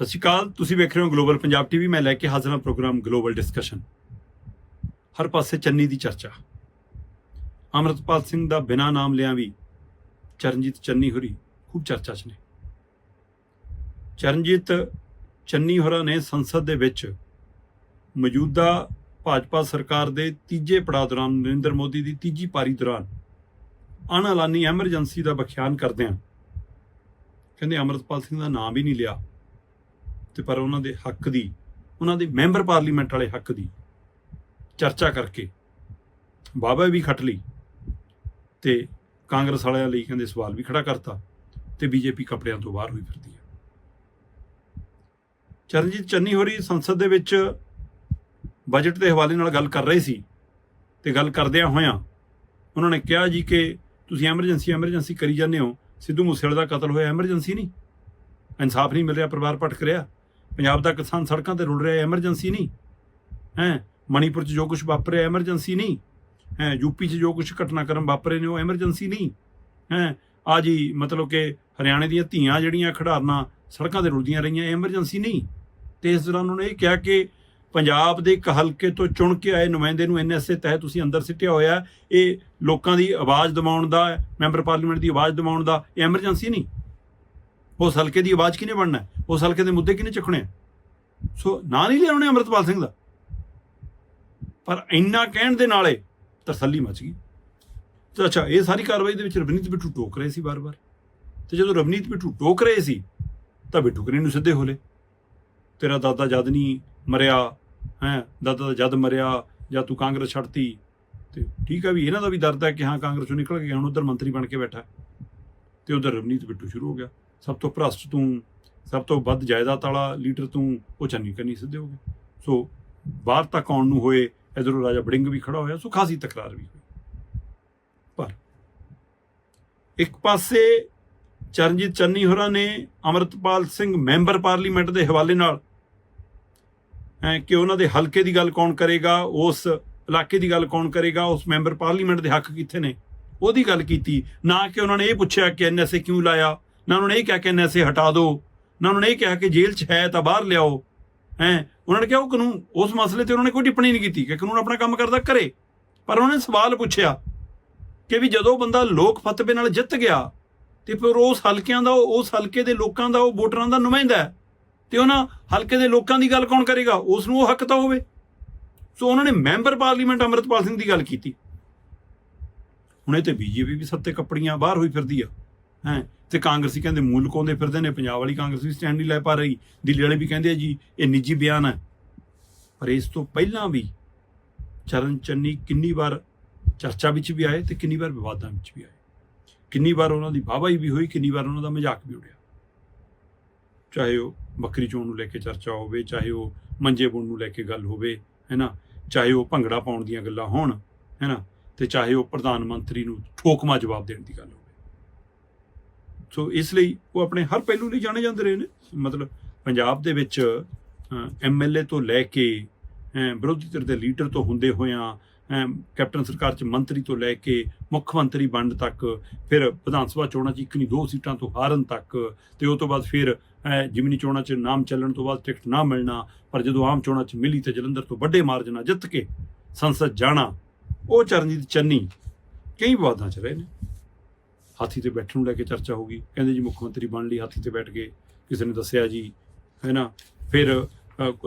ਸਤਿ ਸ਼੍ਰੀ ਅਕਾਲ। ਤੁਸੀਂ ਵੇਖ ਰਹੇ ਹੋ ਗਲੋਬਲ ਪੰਜਾਬ ਟੀਵੀ ਮੈਂ ਲੈ ਕੇ ਹਾਜ਼ਰ ਹਾਂ ਪ੍ਰੋਗਰਾਮ ਗਲੋਬਲ ਡਿਸਕਸ਼ਨ ਹਰ ਪਾਸੇ ਚੰਨੀ ਦੀ ਚਰਚਾ। ਅਮਰਤਪਾਲ ਸਿੰਘ ਦਾ ਬਿਨਾ ਨਾਮ ਲਿਆਂ ਵੀ ਚਰਨਜੀਤ ਚੰਨੀ ਹੋਰੀ ਖੂਬ ਚਰਚਾ 'ਚ ਨੇ। ਚਰਨਜੀਤ ਚੰਨੀ ਹੋਰਾਂ ਨੇ ਸੰਸਦ ਦੇ ਵਿੱਚ ਮੌਜੂਦਾ ਭਾਜਪਾ ਸਰਕਾਰ ਦੇ ਤੀਜੇ ਪੜਾਅ ਦੌਰਾਨ ਨਰਿੰਦਰ ਮੋਦੀ ਦੀ ਤੀਜੀ ਪਾਰੀ ਦੌਰਾਨ ਅਣਐਲਾਨੀ ਐਮਰਜੈਂਸੀ ਦਾ ਬਖਿਆਨ ਕਰਦਿਆਂ ਕਹਿੰਦੇ ਅਮਰਤਪਾਲ ਸਿੰਘ ਦਾ ਨਾਮ ਵੀ ਨਹੀਂ ਲਿਆ। ਤੇ ਪਰ ਉਹਨਾਂ ਦੇ ਹੱਕ ਦੀ, ਉਹਨਾਂ ਦੇ ਮੈਂਬਰ ਪਾਰਲੀਮੈਂਟ ਵਾਲੇ ਹੱਕ ਦੀ ਚਰਚਾ ਕਰਕੇ ਬਾਬਾ ਵੀ ਖੱਟ ਲਈ ਤੇ ਕਾਂਗਰਸ ਵਾਲਿਆਂ ਲਈ ਕਹਿੰਦੇ ਸਵਾਲ ਵੀ ਖੜਾ ਕਰਤਾ ਤੇ ਬੀਜੇਪੀ ਕਪੜਿਆਂ ਤੋਂ ਬਾਹਰ ਹੋਈ ਫਿਰਦੀ ਹੈ। ਚਰਨਜੀਤ ਚੰਨੀ ਹੋਰੀ ਸੰਸਦ ਦੇ ਵਿੱਚ ਬਜਟ ਦੇ ਹਵਾਲੇ ਨਾਲ ਗੱਲ ਕਰ ਰਹੇ ਸੀ ਤੇ ਗੱਲ ਕਰਦਿਆਂ ਹੋਇਆਂ ਉਹਨਾਂ ਨੇ ਕਿਹਾ ਜੀ ਕਿ ਤੁਸੀਂ ਐਮਰਜੈਂਸੀ ਐਮਰਜੈਂਸੀ ਕਰੀ ਜਾਂਦੇ ਹੋ, ਸਿੱਧੂ ਮੂਸੇਵਾਲੇ ਦਾ ਕਤਲ ਹੋਇਆ ਐਮਰਜੈਂਸੀ ਨਹੀਂ। ਇਨਸਾਫ ਨਹੀਂ ਮਿਲ ਰਿਹਾ, ਪਰਿਵਾਰ ਭਟਕ ਰਿਹਾ। ਪੰਜਾਬ ਦਾ ਕਿਸਾਨ ਸੜਕਾਂ ਤੇ ਰੁਲ ਰਿਹਾ, ਐਮਰਜੈਂਸੀ ਨਹੀਂ। ਹੈ, ਮਣੀਪੁਰ 'ਚ ਜੋ ਕੁਝ ਵਾਪਰਿਆ, ਐਮਰਜੈਂਸੀ ਨਹੀਂ। ਹੈ ਯੂਪੀ 'ਚ ਜੋ ਕੁਝ ਘਟਨਾਕ੍ਰਮ ਵਾਪਰੇ ਨੇ, ਉਹ ਐਮਰਜੈਂਸੀ ਨਹੀਂ। ਹੈ, ਆ ਜੀ, ਮਤਲਬ ਕਿ ਹਰਿਆਣੇ ਦੀਆਂ ਧੀਆਂ ਜਿਹੜੀਆਂ ਖਿਡਾਰਨਾਂ ਸੜਕਾਂ ਤੇ ਰੁਲਦੀਆਂ ਰਹੀਆਂ ਐਮਰਜੈਂਸੀ ਨਹੀਂ। ਤੇ ਇਸ ਦੌਰਾਨ ਉਹਨੇ ਇਹ ਕਿਹਾ ਕਿ ਪੰਜਾਬ ਦੇ ਇੱਕ ਹਲਕੇ ਤੋਂ ਚੁਣ ਕੇ ਆਏ ਨੁਮਾਇੰਦੇ ਨੂੰ ਐਨਐਸਏ ਤਹਿਤ ਤੁਸੀਂ ਅੰਦਰ ਸਿੱਟਿਆ ਹੋਇਆ, ਇਹ ਲੋਕਾਂ ਦੀ ਆਵਾਜ਼ ਦਬਾਉਣ ਦਾ, ਮੈਂਬਰ ਪਾਰਲੀਮੈਂਟ ਦੀ ਆਵਾਜ਼ ਦਬਾਉਣ ਦਾ ਇਹ ਐਮਰਜੈਂਸੀ ਨਹੀਂ। ਉਸ ਹਲਕੇ ਦੀ ਆਵਾਜ਼ ਕਿਹਨੇ ਬਣਨਾ? ਉਸ ਹਲਕੇ ਦੇ ਮੁੱਦੇ ਕਿਹਨੇ ਚੁੱਕਣੇ? ਆ? ਸੋ ਨਾਂ ਨਹੀਂ ਲਿਆਉਣੇ ਅੰਮ੍ਰਿਤਪਾਲ ਸਿੰਘ ਦਾ। ਪਰ ਇੰਨਾ ਕਹਿਣ ਦੇ ਨਾਲੇ ਤਸੱਲੀ ਮਚ ਗਈ। ਤੇ ਅੱਛਾ, ਇਹ ਸਾਰੀ ਕਾਰਵਾਈ ਦੇ ਵਿੱਚ ਰਵਨੀਤ ਬਿੱਟੂ ਟੋਕ ਰਹੇ ਸੀ ਬਾਰ-ਬਾਰ ਤੇ ਜਦੋਂ ਰਵਨੀਤ ਬਿੱਟੂ ਟੋਕ ਰਹੇ ਸੀ, ਤਾਂ ਬਿੱਟੂ ਕਰੀ ਨੂੰ ਸਿੱਧੇ ਹੋਲੇ। ਤੇਰਾ ਦਾਦਾ ਜਦ ਨਹੀਂ ਮਰਿਆ, ਹੈ, ਦਾਦਾ ਦਾ ਜਦ ਮਰਿਆ, ਜਾਂ ਤੂੰ ਕਾਂਗਰਸ ਛੱਡਤੀ। ਤੇ ਠੀਕ ਆ ਵੀ ਇਹਨਾਂ ਦਾ ਵੀ ਦਰਦ ਹੈ ਕਿ ਹਾਂ, ਕਾਂਗਰਸ ਚੋਂ ਨਿਕਲ ਕੇ ਹੁਣ ਉਧਰ ਮੰਤਰੀ ਬਣ ਕੇ ਬੈਠਾ। ਤੇ ਉਧਰ ਰਵਨੀਤ ਬਿੱਟੂ ਸ਼ੁਰੂ ਹੋ ਗਿਆ। ਸਭ ਤੋਂ ਭ੍ਰਸ਼ਟ ਤੂੰ, ਸਭ ਤੋਂ ਵੱਧ ਜਾਇਦਾਦ ਵਾਲਾ ਲੀਡਰ ਤੂੰ, ਉਹ ਚੰਨੀ ਕਰਨੀ ਸਿੱਧੇ ਹੋ ਗਏ ਸੋ ਬਾਹਰ ਤੱਕ ਆਉਣ ਨੂੰ ਹੋਏ, ਇਧਰੋਂ ਰਾਜਾ ਬੜਿੰਗ ਵੀ ਖੜਾ ਹੋਇਆ, ਸੋ ਖਾਸੀ ਤਕਰਾਰ ਵੀ ਹੋਈ। ਪਰ ਇੱਕ ਪਾਸੇ ਚਰਨਜੀਤ ਚੰਨੀ ਹੋਰਾਂ ਨੇ ਅਮਰਤਪਾਲ ਸਿੰਘ ਮੈਂਬਰ ਪਾਰਲੀਮੈਂਟ ਦੇ ਹਵਾਲੇ ਨਾਲ ਕਿ ਉਹਨਾਂ ਦੇ ਹਲਕੇ ਦੀ ਗੱਲ ਕੌਣ ਕਰੇਗਾ, ਉਸ ਇਲਾਕੇ ਦੀ ਗੱਲ ਕੌਣ ਕਰੇਗਾ, ਉਸ ਮੈਂਬਰ ਪਾਰਲੀਮੈਂਟ ਦੇ ਹੱਕ ਕਿੱਥੇ ਨੇ? ਉਹਦੀ ਗੱਲ ਕੀਤੀ, ਨਾ ਕਿ ਉਹਨਾਂ ਨੇ ਇਹ ਪੁੱਛਿਆ ਕਿ ਐਨਐਸਏ ਕਿਉਂ ਲਾਇਆ ਨਾ ਉਹਨਾਂ ਨੇ ਇਹ ਕਿਹਾ ਕਿ ਨੈਸੇ ਹਟਾ ਦਿਓ, ਨਾ ਉਹਨਾਂ ਨੇ ਇਹ ਕਿਹਾ ਕਿ ਜੇਲ੍ਹ 'ਚ ਹੈ ਤਾਂ ਬਾਹਰ ਲਿਆਓ। ਹੈ? ਉਹਨਾਂ ਨੇ ਕਿਹਾ ਉਹ ਕਾਨੂੰਨ, ਉਸ ਮਸਲੇ ਤੇ ਉਹਨਾਂ ਨੇ ਕੋਈ ਟਿੱਪਣੀ ਨਹੀਂ ਕੀਤੀ ਕਿ ਕਾਨੂੰਨ ਆਪਣਾ ਕੰਮ ਕਰਦਾ ਕਰੇ। ਪਰ ਉਹਨਾਂ ਨੇ ਸਵਾਲ ਪੁੱਛਿਆ ਕਿ ਵੀ ਜਦੋਂ ਬੰਦਾ ਲੋਕ ਫਤਵੇ ਨਾਲ ਜਿੱਤ ਗਿਆ, ਤੇ ਫਿਰ ਉਸ ਹਲਕਿਆਂ ਦਾ, ਉਸ ਹਲਕੇ ਦੇ ਲੋਕਾਂ ਦਾ, ਉਹ ਵੋਟਰਾਂ ਦਾ ਨੁਮਾਇੰਦਾ ਹੈ। ਤੇ ਉਹਨਾਂ ਹਲਕੇ ਦੇ ਲੋਕਾਂ ਦੀ ਗੱਲ ਕੌਣ ਕਰੇਗਾ? ਉਸ ਨੂੰ ਉਹ ਹੱਕ ਤਾਂ ਹੋਵੇ। ਸੋ ਉਹਨਾਂ ਨੇ ਮੈਂਬਰ ਪਾਰਲੀਮੈਂਟ ਅਮਰਤਪਾਲ ਸਿੰਘ ਦੀ ਗੱਲ ਕੀਤੀ। ਹੁਣ ਇਹ ਤੇ ਬੀਜੇਪੀ ਵੀ ਸੱਤੇ ਕੱਪੜੀਆਂ ਬਾਹਰ ਹੋਈ ਫਿਰਦੀ ਆ। ਹੈ? ਤੇ ਕਾਂਗਰਸੀ ਕਹਿੰਦੇ ਮੂਲ ਲੁਕਾਉਂਦੇ ਫਿਰਦੇ ਨੇ, ਪੰਜਾਬ ਵਾਲੀ ਕਾਂਗਰਸ ਵੀ ਸਟੈਂਡ ਨਹੀਂ ਲੈ ਪਾ ਰਹੀ। ਦਿੱਲੀ ਵਾਲੇ ਵੀ ਕਹਿੰਦੇ ਆ ਜੀ, ਇਹ ਨਿੱਜੀ ਬਿਆਨ ਹੈ। ਪਰ ਇਸ ਤੋਂ ਪਹਿਲਾਂ ਵੀ ਚਰਨ ਚੰਨੀ ਕਿੰਨੀ ਵਾਰ ਚਰਚਾ ਵਿੱਚ ਵੀ ਆਏ ਤੇ ਕਿੰਨੀ ਵਾਰ ਵਿਵਾਦਾਂ ਵਿੱਚ ਵੀ ਆਏ। ਕਿੰਨੀ ਵਾਰ ਉਹਨਾਂ ਦੀ ਵਾਹਵਾਈ ਵੀ ਹੋਈ, ਕਿੰਨੀ ਵਾਰ ਉਹਨਾਂ ਦਾ ਮਜ਼ਾਕ ਵੀ ਉਡਿਆ। ਚਾਹੇ ਉਹ ਬੱਕਰੀ ਚੋਣ ਨੂੰ ਲੈ ਕੇ ਚਰਚਾ ਹੋਵੇ, ਚਾਹੇ ਉਹ ਮੰਜੇ ਬੁਣ ਨੂੰ ਲੈ ਕੇ ਗੱਲ ਹੋਵੇ, ਹੈਨਾ? ਚਾਹੇ ਉਹ ਭੰਗੜਾ ਪਾਉਣ ਦੀਆਂ ਗੱਲਾਂ ਹੋਣ, ਹੈਨਾ? ਤੇ ਚਾਹੇ ਉਹ ਪ੍ਰਧਾਨ ਮੰਤਰੀ ਨੂੰ ਠੋਕਮਾ ਜਵਾਬ ਦੇਣ ਦੀ ਗੱਲ ਹੋਵੇ। ਸੋ ਇਸ ਲਈ ਉਹ ਆਪਣੇ ਹਰ ਪਹਿਲੂ ਲਈ ਜਾਣੇ ਜਾਂਦੇ ਰਹੇ ਨੇ। ਮਤਲਬ ਪੰਜਾਬ ਦੇ ਵਿੱਚ ਐਮਐਲਏ ਤੋਂ ਲੈ ਕੇ ਵਿਰੋਧੀ ਧਿਰ ਦੇ ਲੀਡਰ ਤੋਂ ਹੁੰਦੇ ਹੋਇਆਂ ਅਹ, ਕੈਪਟਨ ਸਰਕਾਰ ਚ ਮੰਤਰੀ ਤੋਂ ਲੈ ਕੇ ਮੁੱਖ ਮੰਤਰੀ ਬਣਨ ਤੱਕ ਫਿਰ ਵਿਧਾਨ ਸਭਾ ਚੋਣਾਂ 'ਚ ਇੱਕ ਨਹੀਂ ਦੋ ਸੀਟਾਂ ਤੋਂ ਹਾਰਨ ਤੱਕ ਤੇ ਉਹ ਤੋਂ ਬਾਅਦ ਫਿਰ ਜਿਮਨੀ ਚੋਣਾਂ 'ਚ ਨਾਮ ਚੱਲਣ ਤੋਂ ਬਾਅਦ ਟਿਕਟ ਨਾ ਮਿਲਣਾ ਪਰ ਜਦੋਂ ਆਮ ਚੋਣਾਂ 'ਚ ਮਿਲੀ ਤੇ ਜਲੰਧਰ ਤੋਂ ਵੱਡੇ ਮਾਰਜਨਾਂ ਜਿੱਤ ਕੇ ਸੰਸਦ ਜਾਣਾ ਉਹ ਚਰਨਜੀਤ ਚੰਨੀ ਕਈ ਵਿਵਾਦਾਂ 'ਚ ਰਹੇ ਨੇ। ਹਾਥੀ ਤੇ ਬੈਠਣ ਨੂੰ ਲੈ ਕੇ ਚਰਚਾ ਹੋ ਗਈ। ਕਹਿੰਦੇ ਜੀ, ਮੁੱਖ ਮੰਤਰੀ ਬਣ ਲਈ ਹਾਥੀ ਤੇ ਬੈਠ ਕੇ ਕਿਸੇ ਨੇ ਦੱਸਿਆ ਜੀ, ਹੈ ਨਾ? ਫਿਰ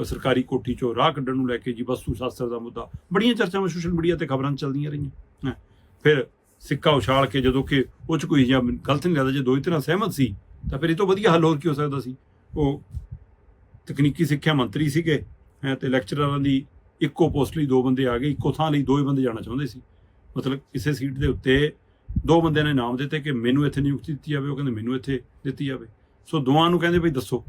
ਸਰਕਾਰੀ ਕੋਠੀ ਚੋਂ ਰਾਹ ਕੱਢਣ ਨੂੰ ਲੈ ਕੇ ਜੀ, ਵਸਤੂ ਸ਼ਾਸਤਰ ਦਾ ਮੁੱਦਾ। ਬੜੀਆਂ ਚਰਚਾਵਾਂ ਸੋਸ਼ਲ ਮੀਡੀਆ ਤੇ ਖਬਰਾਂ ਚੱਲਦੀਆਂ ਰਹੀਆਂ, ਹੈਂ। ਫਿਰ ਸਿੱਕਾ ਉਛਾਲ ਕੇ ਜਦੋਂ ਕਿ ਉਹ ਚ ਕੋਈ ਜਾਂ ਗਲਤ ਨਹੀਂ ਲੱਗਦਾ, ਜੇ ਦੋਈ ਤਰ੍ਹਾਂ ਸਹਿਮਤ ਸੀ, ਤਾਂ ਫਿਰ ਇਹ ਤੋਂ ਵਧੀਆ ਹੱਲ ਹੋਰ ਕੀ ਹੋ ਸਕਦਾ ਸੀ? ਉਹ ਤਕਨੀਕੀ ਸਿੱਖਿਆ ਮੰਤਰੀ ਸੀਗੇ, ਹੈਂ, ਤੇ ਲੈਕਚਰਰਾਂ ਦੀ ਇੱਕੋ ਪੋਸਟ ਲਈ ਦੋ ਬੰਦੇ ਆ ਗਏ। ਇੱਕੋ ਥਾਂ ਲਈ ਦੋ ਹੀ ਬੰਦੇ ਜਾਣਾ ਚਾਹੁੰਦੇ ਸੀ। ਮਤਲਬ ਕਿਸੇ ਸੀਟ ਦੇ ਉੱਤੇ ਦੋ ਬੰਦਿਆਂ ਨੇ ਨਾਮ ਦਿੱਤੇ ਕਿ ਮੈਨੂੰ ਇੱਥੇ ਨਿਯੁਕਤੀ ਦਿੱਤੀ ਜਾਵੇ, ਉਹ ਕਹਿੰਦੇ ਮੈਨੂੰ ਇੱਥੇ ਦਿੱਤੀ ਜਾਵੇ। ਸੋ ਦੋਵਾਂ ਨੂੰ ਕਹਿੰਦੇ ਵੀ ਦੱਸੋ।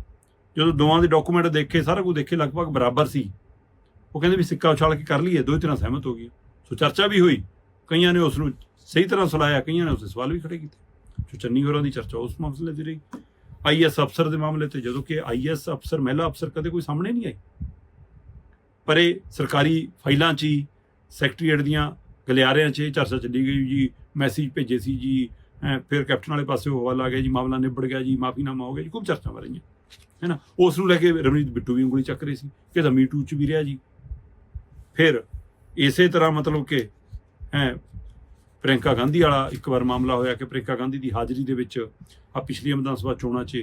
ਜਦੋਂ ਦੋਵਾਂ ਦੇ ਡਾਕੂਮੈਂਟ ਦੇਖੇ, ਸਾਰਾ ਕੁਝ ਦੇਖੇ, ਲਗਭਗ ਬਰਾਬਰ ਸੀ। ਉਹ ਕਹਿੰਦੇ ਵੀ ਸਿੱਕਾ ਉਛਾਲ ਕੇ ਕਰ ਲਈਏ ਦੋਈ ਤਰ੍ਹਾਂ ਸਹਿਮਤ ਹੋ ਗਈ ਸੋ ਚਰਚਾ ਵੀ ਹੋਈ। ਕਈਆਂ ਨੇ ਉਸ ਨੂੰ ਸਹੀ ਤਰ੍ਹਾਂ ਸੁਲਾਇਆ, ਕਈਆਂ ਨੇ ਉਸ ਸਵਾਲ ਵੀ ਖੜੇ ਕੀਤੇ। ਸੋ ਚੰਨੀ ਹੋਰਾਂ ਦੀ ਚਰਚਾ ਉਸ ਮਸਲੇ ਦੀ ਰਹੀ। ਆਈਐਸ ਅਫਸਰ ਦੇ ਮਾਮਲੇ ਤੇ ਜਦੋਂ ਕਿ ਆਈਐਸ ਅਫਸਰ, ਮਹਿਲਾ ਅਫਸਰ ਕਦੇ ਕੋਈ ਸਾਹਮਣੇ ਨਹੀਂ ਆਈ ਪਰ ਇਹ ਸਰਕਾਰੀ ਫਾਈਲਾਂ 'ਚ ਹੀ, ਸੈਕਟਰੀਏਟ ਦੀਆਂ ਗਲਿਆਰਿਆਂ 'ਚ ਇਹ ਚਰਚਾ ਚੱਲੀ ਗਈ ਜੀ। ਮੈਸੇਜ ਭੇਜੇ ਸੀ ਜੀ ਹੈਂ, ਫਿਰ ਕੈਪਟਨ ਵਾਲੇ ਪਾਸੇ ਹਵਾਲਾ ਆ ਗਿਆ ਜੀ ਮਾਮਲਾ ਨਿਬੜ ਗਿਆ ਜੀ ਮਾਫੀਨਾਮਾ ਹੋ ਗਿਆ ਜੀ ਖੂਬ ਚਰਚਾਵਾਂ ਰਹੀਆਂ ਹੈ ਨਾ ਉਸ ਨੂੰ ਲੈ ਕੇ ਰਵਨੀਤ ਬਿੱਟੂ ਵੀ ਉਂਗਲੀ ਚੱਕ ਰਹੇ ਸੀ ਕਿ ਤਾਂ ਮੀਟੂ ਚ ਵੀ ਰਿਹਾ ਜੀ। ਫਿਰ ਇਸੇ ਤਰ੍ਹਾਂ ਮਤਲਬ ਕਿ ਹੈ ਪ੍ਰਿੰਕਾ ਗਾਂਧੀ ਵਾਲਾ ਇੱਕ ਵਾਰ ਮਾਮਲਾ ਹੋਇਆ ਕਿ ਪ੍ਰਿੰਕਾ ਗਾਂਧੀ ਦੀ ਹਾਜ਼ਰੀ ਦੇ ਵਿੱਚ ਆ ਪਿਛਲੀਆਂ ਵਿਧਾਨ ਸਭਾ ਚੋਣਾਂ 'ਚ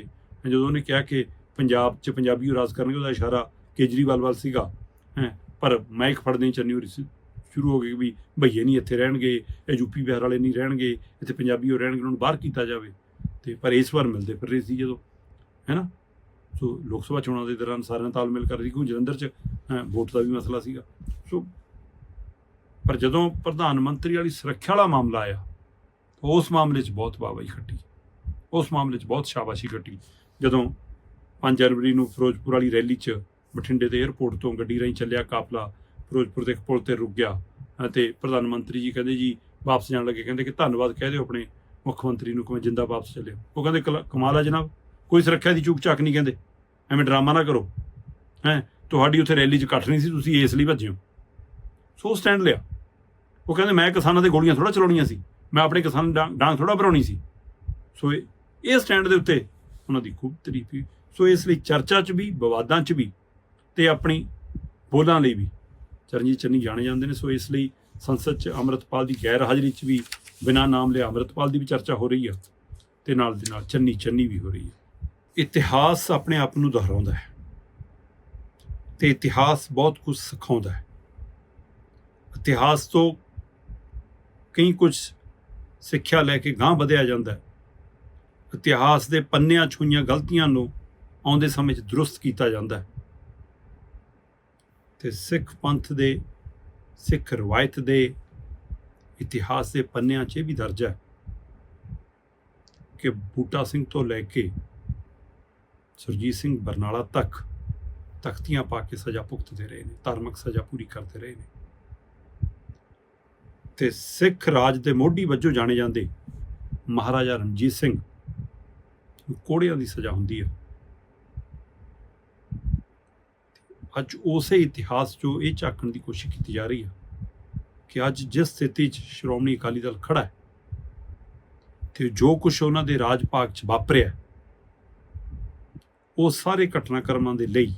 ਜਦੋਂ ਉਹਨੇ ਕਿਹਾ ਕਿ ਪੰਜਾਬ 'ਚ ਪੰਜਾਬੀ ਉਹ ਰਾਜ ਕਰਨਗੇ ਉਹਦਾ ਇਸ਼ਾਰਾ ਕੇਜਰੀਵਾਲ ਵੱਲ ਸੀਗਾ ਹੈ ਪਰ ਮਾਈਕ ਫੜਦੇ ਚੰਨੀ ਹੋ ਰਹੀ ਸੀ। ਸ਼ੁਰੂ ਹੋ ਗਈ ਵੀ ਭਈਏ ਨਹੀਂ ਇੱਥੇ ਰਹਿਣਗੇ, ਇਹ ਯੂਪੀ ਬਿਹਾਰ ਵਾਲੇ ਨਹੀਂ ਰਹਿਣਗੇ, ਇੱਥੇ ਪੰਜਾਬੀ ਉਹ ਰਹਿਣਗੇ, ਉਹਨਾਂ ਨੂੰ ਬਾਹਰ ਕੀਤਾ ਜਾਵੇ। ਤੇ ਪਰ ਇਸ ਵਾਰ ਮਿਲਦੇ ਫਿਰ ਰਹੇ ਸੀ ਜਦੋਂ ਹੈ ਨਾ ਸੋ ਲੋਕ ਸਭਾ ਚੋਣਾਂ ਦੇ ਦੌਰਾਨ ਸਾਰਿਆਂ ਨਾਲ ਤਾਲਮੇਲ ਕਰ ਰਹੀ ਕਿਉਂ? ਜਲੰਧਰ 'ਚ ਵੋਟ ਦਾ ਵੀ ਮਸਲਾ ਸੀਗਾ। ਸੋ ਪਰ ਜਦੋਂ ਪ੍ਰਧਾਨ ਮੰਤਰੀ ਵਾਲੀ ਸੁਰੱਖਿਆ ਵਾਲਾ ਮਾਮਲਾ ਆਇਆ, ਉਸ ਮਾਮਲੇ 'ਚ ਬਹੁਤ ਵਾਹਵਾਈ ਖੱਟੀ। ਉਸ ਮਾਮਲੇ 'ਚ ਬਹੁਤ ਸ਼ਾਬਾਸ਼ੀ ਖੱਟੀ। ਜਦੋਂ 5 ਜਨਵਰੀ ਨੂੰ ਫਿਰੋਜ਼ਪੁਰ ਵਾਲੀ ਰੈਲੀ 'ਚ ਬਠਿੰਡੇ ਦੇ 에ਅਰਪੋਰਟ ਤੋਂ ਗੱਡੀ ਰਾਹੀਂ ਚੱਲਿਆ ਕਾਫਲਾ ਫਿਰੋਜ਼ਪੁਰ ਦੇ ਇੱਕ ਪੁਲ ਤੇ ਰੁਕ ਗਿਆ ਅਤੇ ਪ੍ਰਧਾਨ ਮੰਤਰੀ ਜੀ ਕਹਿੰਦੇ ਜੀ ਵਾਪਸ ਜਾਣ ਲੱਗੇ, ਕਹਿੰਦੇ ਕਿ ਧੰਨਵਾਦ ਕਹਿ ਦਿਓ ਆਪਣੇ ਮੁੱਖ ਮੰਤਰੀ ਨੂੰ ਕਿ ਮੈਂ ਜਿੰਦਾ ਵਾਪਸ ਚੱਲਿਆ ਉਹ ਕਹਿੰਦੇ ਕਲਾ- ਕਮਾਲ ਆ ਜਨਾਬ, ਕੋਈ ਸੁਰੱਖਿਆ ਦੀ ਚੂਕ ਚਾਕ ਨਹੀਂ ਕਹਿੰਦੇ, ਐਵੇਂ ਡਰਾਮਾ ਨਾ ਕਰੋ। ਹੈ, ਤੁਹਾਡੀ ਉੱਥੇ ਰੈਲੀ 'ਚ ਇਕੱਠ ਨਹੀਂ ਸੀ, ਤੁਸੀਂ ਇਸ ਲਈ ਭੱਜੇ ਹੋ। ਸੋ ਸਟੈਂਡ ਲਿਆ। ਉਹ ਕਹਿੰਦੇ ਮੈਂ ਕਿਸਾਨਾਂ ਦੇ ਗੋਲੀਆਂ ਥੋੜਾ ਚਲਾਉਣੀਆਂ ਸੀ, ਮੈਂ ਆਪਣੇ ਕਿਸਾਨ ਡਾਂ- ਡਾਂਗ ਥੋੜਾ ਭਰਾਉਣੀ ਸੀ। ਸੋ ਇਹ ਇਹ ਸਟੈਂਡ ਦੇ ਉੱਤੇ ਉਹਨਾਂ ਦੀ ਖੂਬ ਤਾਰੀਫ ਹੋਈ। ਸੋ ਇਸ ਲਈ ਚਰਚਾ 'ਚ ਵੀ, ਵਿਵਾਦਾਂ 'ਚ ਵੀ ਤੇ ਆਪਣੀ ਬੋਲਾਂ ਲਈ ਵੀ ਚਰਨਜੀਤ ਚੰਨੀ ਜਾਣੇ ਜਾਂਦੇ ਨੇ। ਸੋ ਇਸ ਲਈ ਸੰਸਦ 'ਚ ਅੰਮ੍ਰਿਤਪਾਲ ਦੀ ਗੈਰ ਹਾਜ਼ਰੀ 'ਚ ਵੀ ਬਿਨਾਂ ਨਾਮ ਲਿਆ ਅੰਮ੍ਰਿਤਪਾਲ ਦੀ ਵੀ ਚਰਚਾ ਹੋ ਰਹੀ ਆ ਤੇ ਨਾਲ ਦੇ ਨਾਲ ਚੰਨੀ ਚੰਨੀ ਵੀ ਹੋ ਰਹੀ ਹੈ ਇਤਿਹਾਸ ਆਪਣੇ ਆਪ ਨੂੰ ਦੁਹਰਾਉਂਦਾ ਹੈ ਤੇ ਇਤਿਹਾਸ ਬਹੁਤ ਕੁਝ ਸਿਖਾਉਂਦਾ ਹੈ। ਇਤਿਹਾਸ ਤੋਂ ਕਈ ਕੁਝ ਸਿੱਖਿਆ ਲੈ ਕੇ ਗਾਂਹ ਵਧਿਆ ਜਾਂਦਾ ਹੈ। ਇਤਿਹਾਸ ਦੇ ਪੰਨਿਆਂ 'ਚ ਹੋਈਆਂ ਗਲਤੀਆਂ ਨੂੰ ਆਉਂਦੇ ਸਮੇਂ 'ਚ ਦਰੁਸਤ ਕੀਤਾ ਜਾਂਦਾ ਹੈ। ਤੇ ਸਿੱਖ ਪੰਥ ਦੇ, ਸਿੱਖ ਰਵਾਇਤ ਦੇ ਇਤਿਹਾਸ ਦੇ ਪੰਨਿਆਂ 'ਚ ਇਹ ਵੀ ਦਰਜ ਹੈ ਕਿ ਬੂਟਾ ਸਿੰਘ ਤੋਂ ਲੈ ਕੇ ਸੁਰਜੀਤ ਸਿੰਘ ਬਰਨਾਲਾ ਤੱਕ ਤਖਤੀਆਂ ਪਾ ਕੇ ਸਜ਼ਾ ਭੁਗਤਦੇ ਰਹੇ ਨੇ, ਧਾਰਮਿਕ ਸਜ਼ਾ ਪੂਰੀ ਕਰਦੇ ਰਹੇ ਨੇ। ਤੇ ਸਿੱਖ ਰਾਜ ਦੇ ਮੋਢੀ ਵਜੋਂ ਜਾਣੇ ਜਾਂਦੇ ਮਹਾਰਾਜਾ ਰਣਜੀਤ ਸਿੰਘ ਨੂੰ ਕੋੜਿਆਂ ਦੀ ਸਜ਼ਾ ਹੁੰਦੀ ਹੈ। ਅੱਜ ਉਸੇ ਇਤਿਹਾਸ 'ਚੋਂ ਇਹ ਝਾਕਣ ਦੀ ਕੋਸ਼ਿਸ਼ ਕੀਤੀ ਜਾ ਰਹੀ ਹੈ ਕਿ ਅੱਜ ਜਿਸ ਸਥਿਤੀ 'ਚ ਸ਼੍ਰੋਮਣੀ ਅਕਾਲੀ ਦਲ ਖੜਾ ਹੈ ਤੇ ਜੋ ਕੁਝ ਉਹਨਾਂ ਦੇ ਰਾਜ ਭਾਗ 'ਚ ਵਾਪਰਿਆ ਉਹ ਸਾਰੇ ਘਟਨਾਕ੍ਰਮਾਂ ਦੇ ਲਈ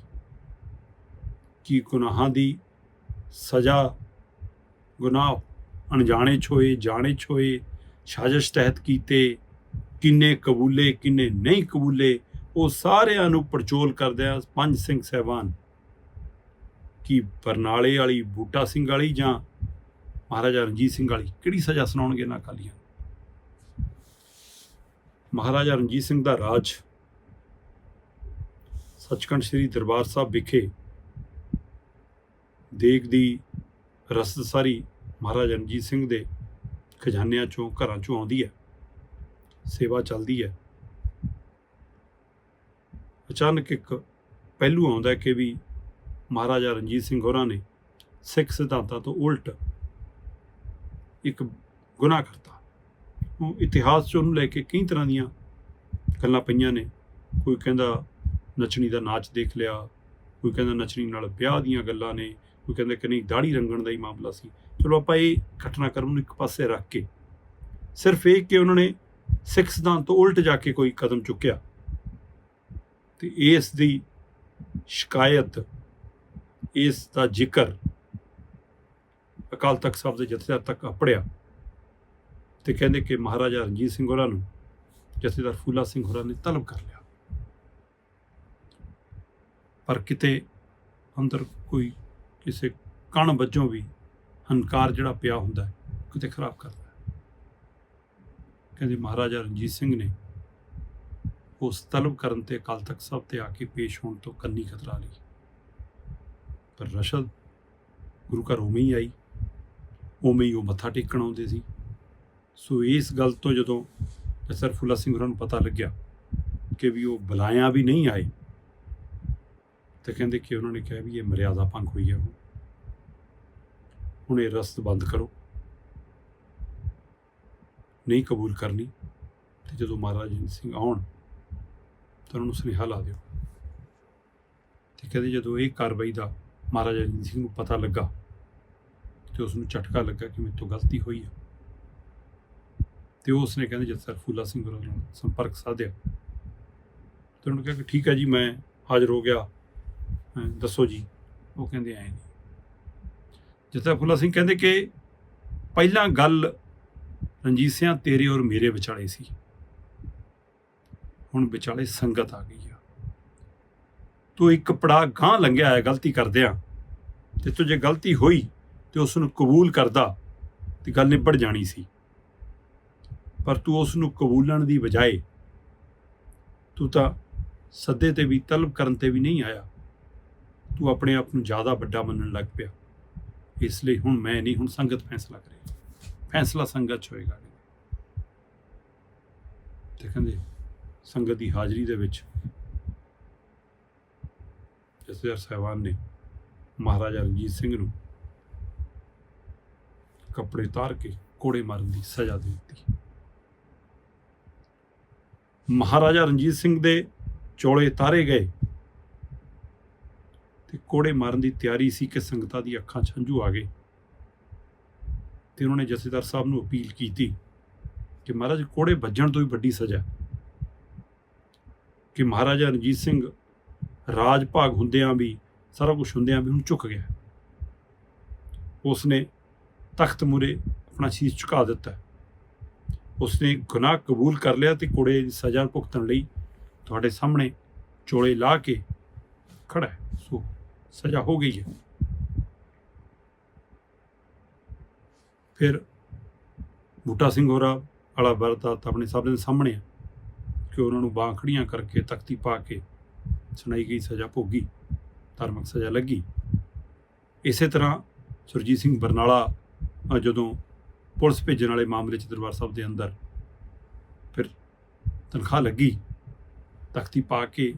ਕਿ ਗੁਨਾਹਾਂ ਦੀ ਸਜ਼ਾ, ਗੁਨਾਹ ਅਣਜਾਣੇ 'ਚ ਹੋਏ, ਜਾਣੇ 'ਚ ਹੋਏ, ਸਾਜ਼ਿਸ਼ ਤਹਿਤ ਕੀਤੇ, ਕਿੰਨੇ ਕਬੂਲੇ, ਕਿੰਨੇ ਨਹੀਂ ਕਬੂਲੇ, ਉਹ ਸਾਰਿਆਂ ਨੂੰ ਪੜਚੋਲ ਕਰਦਿਆਂ ਪੰਜ ਸਿੰਘ ਸਹਿਬਾਨ ਕਿ ਬਰਨਾਲੇ ਵਾਲੀ, ਬੂਟਾ ਸਿੰਘ ਵਾਲੀ ਜਾਂ ਮਹਾਰਾਜਾ ਰਣਜੀਤ ਸਿੰਘ ਵਾਲੀ? ਕਿਹੜੀ ਸਜ਼ਾ ਸੁਣਾਉਣਗੇ ਨਾ ਕਾਲੀਆਂ ਮਹਾਰਾਜਾ ਰਣਜੀਤ ਸਿੰਘ ਦਾ ਰਾਜ ਸੱਚਖੰਡ ਸ੍ਰੀ ਦਰਬਾਰ ਸਾਹਿਬ ਵਿਖੇ ਦੇਗ ਦੀ ਰਸਦ ਸਾਰੀ ਮਹਾਰਾਜਾ ਰਣਜੀਤ ਸਿੰਘ ਦੇ ਖਜ਼ਾਨਿਆਂ ਚੋਂ, ਘਰਾਂ ਚੋਂ ਆਉਂਦੀ ਹੈ, ਸੇਵਾ ਚੱਲਦੀ ਹੈ। ਅਚਾਨਕ ਇੱਕ ਪਹਿਲੂ ਆਉਂਦਾ ਕਿ ਵੀ ਮਹਾਰਾਜਾ ਰਣਜੀਤ ਸਿੰਘ ਹੋਰਾਂ ਨੇ ਸਿੱਖ ਸਿਧਾਂਤਾਂ ਤੋਂ ਉਲਟ ਇੱਕ ਗੁਨਾਹ ਕਰਤਾ। ਉਹ ਇਤਿਹਾਸ 'ਚ ਉਹਨੂੰ ਲੈ ਕੇ ਕਈ ਤਰ੍ਹਾਂ ਦੀਆਂ ਗੱਲਾਂ ਪਈਆਂ ਨੇ। ਕੋਈ ਕਹਿੰਦਾ ਨੱਚਣੀ ਦਾ ਨਾਚ ਦੇਖ ਲਿਆ, ਕੋਈ ਕਹਿੰਦਾ ਨੱਚਣੀ ਨਾਲ ਵਿਆਹ ਦੀਆਂ ਗੱਲਾਂ ਨੇ, ਕੋਈ ਕਹਿੰਦਾ ਕਿ ਨਹੀਂ ਦਾੜੀ ਰੰਗਣ ਦਾ ਹੀ ਮਾਮਲਾ ਸੀ। ਚਲੋ ਆਪਾਂ ਇਹ ਘਟਨਾਕ੍ਰਮ ਨੂੰ ਇੱਕ ਪਾਸੇ ਰੱਖ ਕੇ ਸਿਰਫ ਇਹ ਕਿ ਉਹਨਾਂ ਨੇ ਸਿੱਖ ਸਿਧਾਂਤ ਤੋਂ ਉਲਟ ਜਾ ਕੇ ਕੋਈ ਕਦਮ ਚੁੱਕਿਆ ਤੇ ਇਸ ਦੀ ਸ਼ਿਕਾਇਤ ਇਸ ਦਾ ਜ਼ਿਕਰ ਅਕਾਲ ਤਖਤ ਸਾਹਿਬ ਦੇ ਜਥੇਦਾਰ ਤੱਕ ਆਪੜਿਆ ਤੇ ਕਹਿੰਦੇ ਕਿ ਮਹਾਰਾਜਾ ਰਣਜੀਤ ਸਿੰਘ ਹੋਰਾਂ ਨੂੰ, ਜਥੇਦਾਰ ਫੂਲਾ ਸਿੰਘ ਹੋਰਾਂ ਨੇ ਤਲਬ ਕਰ ਲਿਆ। ਪਰ ਕਿਤੇ ਅੰਦਰ ਕੋਈ ਕਿਸੇ ਕਣ ਵਜੋਂ ਵੀ ਹੰਕਾਰ ਜਿਹੜਾ ਪਿਆ ਹੁੰਦਾ, ਕਿਤੇ ਖਰਾਬ ਕਰਦਾ ਕਹਿੰਦੇ ਮਹਾਰਾਜਾ ਰਣਜੀਤ ਸਿੰਘ ਨੇ ਉਸ ਤਲਬ ਕਰਨ ਤੇ ਅਕਾਲ ਤਖਤ ਸਾਹਿਬ ਤੇ ਆ ਕੇ ਪੇਸ਼ ਹੋਣ ਤੋਂ ਕੰਨੀ ਖਤਰਾ ਲਈ। ਪਰ ਰਸ਼ਦ ਗੁਰੂ ਘਰ ਉਵੇਂ ਹੀ ਆਈ, ਉਵੇਂ ਹੀ ਉਹ ਮੱਥਾ ਟੇਕਣ ਆਉਂਦੇ ਸੀ। ਸੋ ਇਸ ਗੱਲ ਤੋਂ ਜਦੋਂ ਸਰ ਫੁੱਲਾ ਸਿੰਘ ਹੋਰਾਂ ਨੂੰ ਪਤਾ ਲੱਗਿਆ ਕਿ ਵੀ ਉਹ ਬੁਲਾਇਆ ਵੀ ਨਹੀਂ ਆਏ, ਤੇ ਕਹਿੰਦੇ ਕਿ ਉਹਨਾਂ ਨੇ ਕਿਹਾ ਵੀ ਇਹ ਮਰਿਆਦਾ ਭੰਗ ਹੋਈ ਹੈ ਹੁਣ ਇਹ ਰਸਤ ਬੰਦ ਕਰੋ। ਨਹੀਂ ਕਬੂਲ ਕਰਨੀ, ਤੇ ਜਦੋਂ ਮਹਾਰਾਜ ਜੀ ਸਿੰਘ ਆਉਣ, ਤਾਂ ਉਹਨਾਂ ਨੂੰ ਸੁਨੇਹਾ ਲਾ ਦਿਓ। ਤੇ ਕਹਿੰਦੇ ਜਦੋਂ ਇਹ ਕਾਰਵਾਈ ਦਾ ਮਹਾਰਾਜਾ ਰਣਜੀਤ ਸਿੰਘ ਨੂੰ ਪਤਾ ਲੱਗਾ ਤੇ ਉਸ ਨੂੰ ਝਟਕਾ ਲੱਗਾ ਕਿ ਮੇਰੇ ਤੋਂ ਗਲਤੀ ਹੋਈ ਹੈ ਤੇ ਉਸ ਨੇ ਕਹਿੰਦੇ ਜਥੇਦਾਰ ਫੂਲਾ ਸਿੰਘ ਹੋਰਾਂ ਨਾਲ ਸੰਪਰਕ ਸਾਧਿਆ। ਤੇ ਉਹਨੂੰ ਕਿਹਾ ਕਿ ਠੀਕ ਹੈ ਜੀ, ਮੈਂ ਹਾਜ਼ਰ ਹੋ ਗਿਆ। ਦੱਸੋ ਜੀ। ਉਹ ਕਹਿੰਦੇ, ਐ ਨਹੀਂ। ਜਥੇਦਾਰ ਫੂਲਾ ਸਿੰਘ ਕਹਿੰਦੇ ਕਿ ਪਹਿਲਾਂ ਗੱਲ ਰਣਜੀਤ ਸਿੰਘ ਤੇਰੇ ਔਰ ਮੇਰੇ ਵਿਚਾਲੇ ਸੀ, ਹੁਣ ਵਿਚਾਲੇ ਸੰਗਤ ਆ ਗਈ ਆ। ਤੂੰ ਇੱਕ ਪੜਾ ਗਾਂ ਲੰਘਿਆ ਹੈ, ਗਲਤੀ ਕਰਦਿਆਂ ਤੇ ਤੂੰ ਜੇ ਗਲਤੀ ਹੋਈ ਤੇ ਉਸ ਨੂੰ ਕਬੂਲ ਕਰਦਾ, ਤੇ ਗੱਲ ਨਿਬੜ ਜਾਣੀ ਸੀ। ਪਰ ਤੂੰ ਉਸ ਨੂੰ ਕਬੂਲਣ ਦੀ ਬਜਾਏ ਤੂੰ ਤਾਂ ਸੱਦੇ ਤੇ ਵੀ, ਤਲਬ ਕਰਨ ਤੇ ਵੀ ਨਹੀਂ ਆਇਆ। ਤੂੰ ਆਪਣੇ ਆਪ ਨੂੰ ਜ਼ਿਆਦਾ ਵੱਡਾ ਮੰਨਣ ਲੱਗ ਪਿਆ। ਇਸ ਲਈ ਹੁਣ ਮੈਂ ਨਹੀਂ, ਹੁਣ ਸੰਗਤ ਫੈਸਲਾ ਕਰੇ। ਫੈਸਲਾ ਸੰਗਤ 'ਚ ਹੋਏਗਾ। ਤੇ ਕਹਿੰਦੇ, ਸੰਗਤ ਦੀ ਹਾਜ਼ਰੀ ਦੇ ਵਿੱਚ ਜਥੇਦਾਰ ਸਾਹਿਬਾਨ ਨੇ ਮਹਾਰਾਜਾ ਰਣਜੀਤ ਸਿੰਘ ਨੂੰ ਕੱਪੜੇ ਤਾਰ ਕੇ ਕੋੜੇ ਮਾਰਨ ਦੀ ਸਜ਼ਾ ਦੇ ਦਿੱਤੀ। ਮਹਾਰਾਜਾ ਰਣਜੀਤ ਸਿੰਘ ਦੇ ਚੋਲੇ ਤਾਰੇ ਗਏ ਤੇ ਕੋੜੇ ਮਾਰਨ ਦੀ ਤਿਆਰੀ ਸੀ ਕਿ ਸੰਗਤਾਂ ਦੀ ਅੱਖਾਂ 'ਚ ਆ ਗਏ ਤੇ ਉਹਨਾਂ ਨੇ ਜਥੇਦਾਰ ਸਾਹਿਬ ਨੂੰ ਅਪੀਲ ਕੀਤੀ ਕਿ ਮਹਾਰਾਜ ਕੋੜੇ ਵੱਜਣ ਤੋਂ ਵੀ ਵੱਡੀ ਸਜ਼ਾ ਕਿ ਮਹਾਰਾਜਾ ਰਣਜੀਤ ਸਿੰਘ ਰਾਜ ਭਾਗ ਹੁੰਦਿਆਂ ਵੀ, ਸਾਰਾ ਕੁਝ ਹੁੰਦਿਆਂ ਵੀ ਹੁਣ ਝੁਕ ਗਿਆ। ਉਸਨੇ ਤਖਤ ਮੂਰੇ ਆਪਣਾ ਸ਼ੀਸ਼ ਝੁਕਾ ਦਿੱਤਾ। ਉਸਨੇ ਗੁਨਾਹ ਕਬੂਲ ਕਰ ਲਿਆ ਤੇ ਕੋੜੇ ਦੀ ਸਜ਼ਾ ਭੁਗਤਣ ਲਈ ਤੁਹਾਡੇ ਸਾਹਮਣੇ ਚੋਲੇ ਲਾ ਕੇ ਖੜਾ ਸੋ ਸਜ਼ਾ ਹੋ ਗਈ ਹੈ। ਫਿਰ ਬੂਟਾ ਸਿੰਘ ਹੋਰਾ ਵਾਲਾ ਵਰਤਾ ਆਪਣੇ ਸਭ ਦੇ ਸਾਹਮਣੇ ਹੈ ਕਿ ਉਹਨਾਂ ਨੂੰ ਬਾਂਖੜੀਆਂ ਕਰਕੇ ਤਖਤੀ ਪਾ ਕੇ ਸੁਣਾਈ ਗਈ ਸਜ਼ਾ ਭੋਗੀ, ਧਾਰਮਿਕ ਸਜ਼ਾ ਲੱਗੀ। ਇਸੇ ਤਰ੍ਹਾਂ ਸੁਰਜੀਤ ਸਿੰਘ ਬਰਨਾਲਾ ਜਦੋਂ ਪੁਲਿਸ ਭੇਜਣ ਵਾਲੇ ਮਾਮਲੇ 'ਚ ਦਰਬਾਰ ਸਾਹਿਬ ਦੇ ਅੰਦਰ ਫਿਰ ਤਨਖਾਹ ਲੱਗੀ, ਤਖਤੀ ਪਾ ਕੇ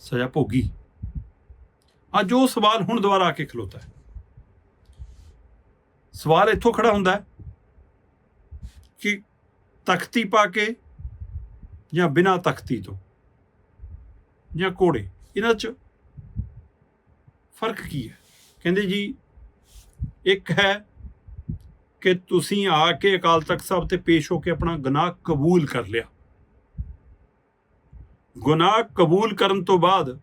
ਸਜ਼ਾ ਭੋਗੀ। ਅੱਜ ਉਹ ਸਵਾਲ ਹੁਣ ਦੁਬਾਰਾ ਆ ਕੇ ਖਲੋਤਾ ਹੈ। ਸਵਾਲ ਇੱਥੋਂ ਖੜਾ ਹੁੰਦਾ ਹੈ ਕਿ ਤਖਤੀ ਪਾ ਕੇ ਜਾਂ ਬਿਨਾਂ ਤਖਤੀ ਤੋਂ ਜਾਂ ਘੋੜੇ ਇਹਨਾਂ 'ਚ ਫ਼ਰਕ ਕੀ ਹੈ? ਕਹਿੰਦੇ ਜੀ, ਇੱਕ ਹੈ ਕਿ ਤੁਸੀਂ ਆ ਕੇ ਅਕਾਲ ਤਖਤ ਸਾਹਿਬ ਤੇ ਪੇਸ਼ ਹੋ ਕੇ ਆਪਣਾ ਗੁਨਾਹ ਕਬੂਲ ਕਰ ਲਿਆ। ਗੁਨਾਹ ਕਬੂਲ ਕਰਨ ਤੋਂ ਬਾਅਦ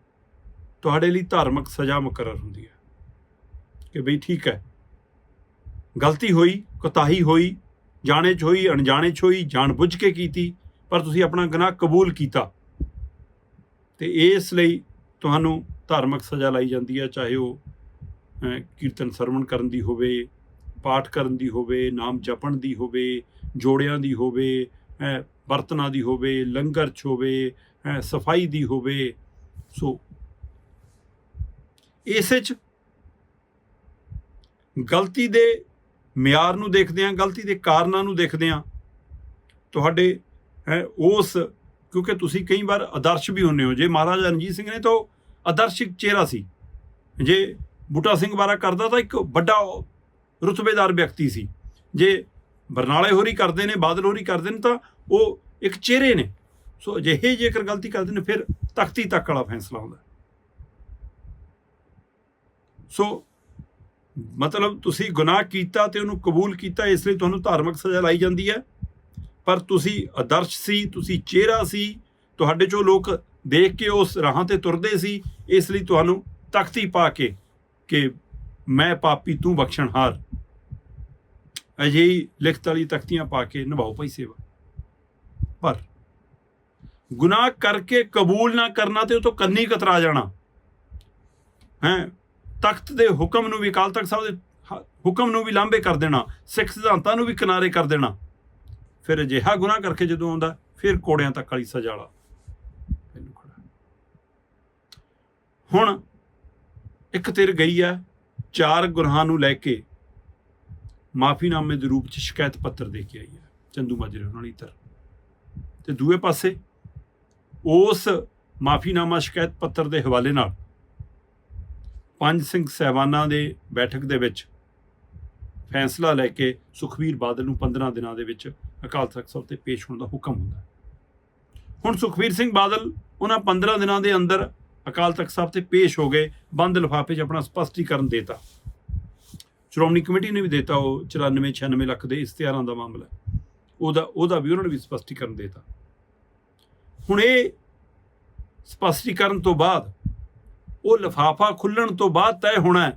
ਤੁਹਾਡੇ ਲਈ ਧਾਰਮਿਕ ਸਜ਼ਾ ਮੁਕਰਰ ਹੁੰਦੀ ਹੈ। ਕਿ ਬਈ ਠੀਕ ਹੈ, ਗਲਤੀ ਹੋਈ, ਕੋਤਾਹੀ ਹੋਈ, ਜਾਣੇ 'ਚ ਹੋਈ, ਅਣਜਾਣੇ 'ਚ ਹੋਈ ਜਾਣ ਬੁੱਝ ਕੇ ਕੀਤੀ, ਪਰ ਤੁਸੀਂ ਆਪਣਾ ਗੁਨਾਹ ਕਬੂਲ ਕੀਤਾ। ਤੇ ਇਸ ਲਈ ਤੁਹਾਨੂੰ ਧਾਰਮਿਕ ਸਜ਼ਾ ਲਾਈ ਜਾਂਦੀ ਹੈ ਚਾਹੇ ਉਹ ਕੀਰਤਨ ਸਰਵਣ ਕਰਨ ਦੀ ਹੋਵੇ ਪਾਠ ਕਰਨ ਦੀ ਹੋਵੇ ਨਾਮ ਜਪਣ ਦੀ ਹੋਵੇ ਜੋੜਿਆਂ ਦੀ ਹੋਵੇ ਅਹ, ਬਰਤਨਾਂ ਦੀ ਹੋਵੇ ਲੰਗਰ 'ਚ ਹੋਵੇ ਅਹ, ਸਫ਼ਾਈ ਦੀ ਹੋਵੇ ਸੋ ਇਸੇ 'ਚ ਗਲਤੀ ਦੇ ਮਿਆਰ ਨੂੰ ਦੇਖਦੇ ਹਾਂ ਗਲਤੀ ਦੇ ਕਾਰਨਾਂ ਨੂੰ ਦੇਖਦੇ ਹਾਂ ਤੁਹਾਡੇ ਹੈ ਉਸ ਕਿਉਂਕਿ ਤੁਸੀਂ ਕਈ ਵਾਰ ਆਦਰਸ਼ ਵੀ ਹੁੰਨੇ ਹੋ। ਜੇ ਮਹਾਰਾਜਾ ਰਣਜੀਤ ਸਿੰਘ ਨੇ ਤਾਂ ਉਹ ਆਦਰਸ਼ਿਕ ਚਿਹਰਾ ਸੀ। ਜੇ ਬੂਟਾ ਸਿੰਘ ਬਾਰਾ ਕਰਦਾ ਤਾਂ ਇੱਕ ਵੱਡਾ ਰੁਤਬੇਦਾਰ ਵਿਅਕਤੀ ਸੀ। ਜੇ ਬਰਨਾਲੇ ਹੋਰੀ ਕਰਦੇ ਨੇ, ਬਾਦਲ ਹੋਰੀ ਕਰਦੇ ਨੇ ਤਾਂ ਉਹ ਇੱਕ ਚਿਹਰੇ ਨੇ। ਸੋ ਅਜਿਹੇ ਜੇਕਰ ਗਲਤੀ ਕਰਦੇ ਨੇ, ਫਿਰ ਤਖਤੀ ਤੱਕ ਵਾਲਾ ਫੈਸਲਾ ਹੁੰਦਾ। ਸੋ ਮਤਲਬ ਤੁਸੀਂ ਗੁਨਾਹ ਕੀਤਾ ਤੇ ਉਹਨੂੰ ਕਬੂਲ ਕੀਤਾ, ਇਸ ਲਈ ਤੁਹਾਨੂੰ ਧਾਰਮਿਕ ਸਜ਼ਾ ਲਾਈ ਜਾਂਦੀ ਹੈ। ਪਰ ਤੁਸੀਂ ਆਦਰਸ਼ ਸੀ, ਤੁਸੀਂ ਚਿਹਰਾ ਸੀ, ਤੁਹਾਡੇ ਚੋਂ ਲੋਕ ਦੇਖ ਕੇ ਉਸ ਰਾਹਾਂ ਤੇ ਤੁਰਦੇ ਸੀ, ਇਸ ਲਈ ਤੁਹਾਨੂੰ ਤਖਤੀ ਪਾ ਕੇ ਕਿ ਮੈਂ ਪਾਪੀ, ਤੂੰ ਬਖਸ਼ਣਹਾਰ। ਅਜਿਹੀ ਲਿਖਤ ਵਾਲੀ ਤਖਤੀਆਂ ਪਾ ਕੇ ਨਿਭਾਓ ਭਾਈ ਸੇਵਾ। ਪਰ ਗੁਨਾਹ ਕਰਕੇ ਕਬੂਲ ਨਾ ਕਰਨਾ ਤੇ ਉਹ ਤੋਂ ਕੰਨੀ ਕਤਰਾ ਜਾਣਾ। ਹੈ, ਤਖਤ ਦੇ ਹੁਕਮ ਨੂੰ ਵੀ ਅਕਾਲ ਤਖਤ ਸਾਹਿਬ ਦੇ ਹ- ਹੁਕਮ ਨੂੰ ਵੀ ਲਾਂਭੇ ਕਰ ਦੇਣਾ, ਸਿੱਖ ਸਿਧਾਂਤਾਂ ਨੂੰ ਵੀ ਕਿਨਾਰੇ ਕਰ ਦੇਣਾ। ਫਿਰ ਅਜਿਹਾ ਗੁਨਾਹ ਕਰਕੇ ਜਦੋਂ ਆਉਂਦਾ, ਫਿਰ ਕੋੜਿਆਂ ਤੱਕ ਵਾਲੀ ਸਜ਼ਾ ਵਾਲਾ। ਇਹਨੂੰ ਖੜਾ। ਹੁਣ ਇੱਕ ਤਿਰ ਗਈ ਆ, ਚਾਰ ਗੁਨਾਹਾਂ ਨੂੰ ਲੈ ਕੇ ਮਾਫੀਨਾਮੇ ਦੇ ਰੂਪ ਚ ਸ਼ਿਕਾਇਤ ਪੱਤਰ ਦੇ ਕੇ ਆਈ ਹੈ ਚੰਦੂ ਮਾਜਰੇ ਉਹਨਾਂ ਵਾਲੀ ਧਰ ਤੇ ਦੂਏ ਪਾਸੇ ਉਸ ਮਾਫੀਨਾਮਾ ਸ਼ਿਕਾਇਤ ਪੱਤਰ ਦੇ ਹਵਾਲੇ ਨਾਲ ਪੰਜ ਸਿੰਘ ਸਹਿਬਾਨਾਂ ਦੇ ਬੈਠਕ ਦੇ ਵਿੱਚ ਫੈਸਲਾ ਲੈ ਕੇ ਸੁਖਵੀਰ ਬਾਦਲ ਨੂੰ 15 ਦਿਨਾਂ ਦੇ ਵਿੱਚ ਅਕਾਲ ਤਖਤ ਸਾਹਿਬ ਤੇ ਪੇਸ਼ ਹੋਣ ਦਾ ਹੁਕਮ ਹੁੰਦਾ ਹੁਣ ਸੁਖਵੀਰ ਸਿੰਘ ਬਾਦਲ, ਉਹਨਾਂ 15 ਦਿਨਾਂ ਦੇ ਅੰਦਰ ਅਕਾਲ ਤਖਤ ਸਾਹਿਬ ਤੇ ਪੇਸ਼ ਹੋ ਗਏ, ਬੰਦ ਲਿਫਾਫੇ 'ਚ ਆਪਣਾ ਸਪਸ਼ਟੀਕਰਨ ਦੇਤਾ। ਸ਼੍ਰੋਮਣੀ ਕਮੇਟੀ ਨੇ ਵੀ ਦੇਤਾ ਉਹ 94 96 ਲੱਖ ਦੇ ਇਸ਼ਤਿਹਾਰਾਂ ਦਾ ਮਾਮਲਾ। ਉਹਦਾ ਉਹਦਾ ਵੀ ਉਹਨਾਂ ਨੇ ਵੀ ਸਪਸ਼ਟੀਕਰਨ ਦੇਤਾ। ਹੁਣ ਇਹ ਸਪਸ਼ਟੀਕਰਨ ਤੋਂ ਬਾਅਦ, ਉਹ ਲਫਾਫਾ ਖੁੱਲਣ ਤੋਂ ਬਾਅਦ ਤੈਅ ਹੋਣਾ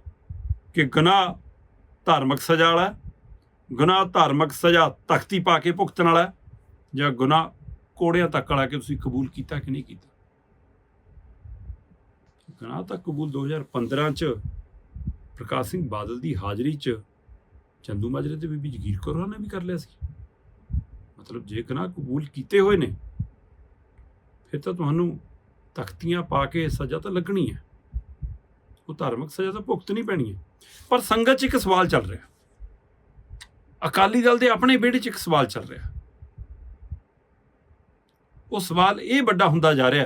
ਕਿ ਗੁਨਾਹ ਧਾਰਮਿਕ ਸਜ਼ਾ ਵਾਲਾ ਗੁਨਾਹ ਧਾਰਮਿਕ ਸਜ਼ਾ ਤਖਤੀ ਪਾ ਕੇ ਭੁਗਤਣ ਵਾਲਾ ਜਾਂ ਗੁਨਾਹ ਕੋੜਿਆਂ ਤੱਕ ਵਾਲਾ ਕਿ ਤੁਸੀਂ ਕਬੂਲ ਕੀਤਾ ਕਿ ਨਹੀਂ ਕੀਤਾ? ਗੁਨਾਹ ਤਾਂ ਕਬੂਲ 2015 ਚ ਪ੍ਰਕਾਸ਼ ਸਿੰਘ ਬਾਦਲ ਦੀ ਹਾਜ਼ਰੀ ਚ ਚੰਦੂ ਮਾਜਰੇ ਤੇ ਬੀਬੀ ਜਗੀਰ ਕੌਰ ਹੋਰਾਂ ਨੇ ਵੀ ਕਰ ਲਿਆ ਸੀ। ਮਤਲਬ ਜੇ ਗੁਨਾਹ ਕਬੂਲ ਕੀਤੇ ਹੋਏ ਨੇ, ਫਿਰ ਤਾਂ ਤੁਹਾਨੂੰ ਤਖਤੀਆਂ ਪਾ ਕੇ ਸਜ਼ਾ ਤਾਂ ਲੱਗਣੀ ਹੈ। ਉਹ ਧਾਰਮਿਕ ਸਜ਼ਾ ਤਾਂ ਭੁਗਤਣੀ ਪੈਣੀ ਹੈ। ਪਰ ਸੰਗਤ 'ਚ ਇੱਕ ਸਵਾਲ ਚੱਲ ਰਿਹਾ। ਅਕਾਲੀ ਦਲ ਦੇ ਆਪਣੇ ਵਿਹੜੇ 'ਚ ਇੱਕ ਸਵਾਲ ਚੱਲ ਰਿਹਾ। ਉਹ ਸਵਾਲ ਇਹ ਵੱਡਾ ਹੁੰਦਾ ਜਾ ਰਿਹਾ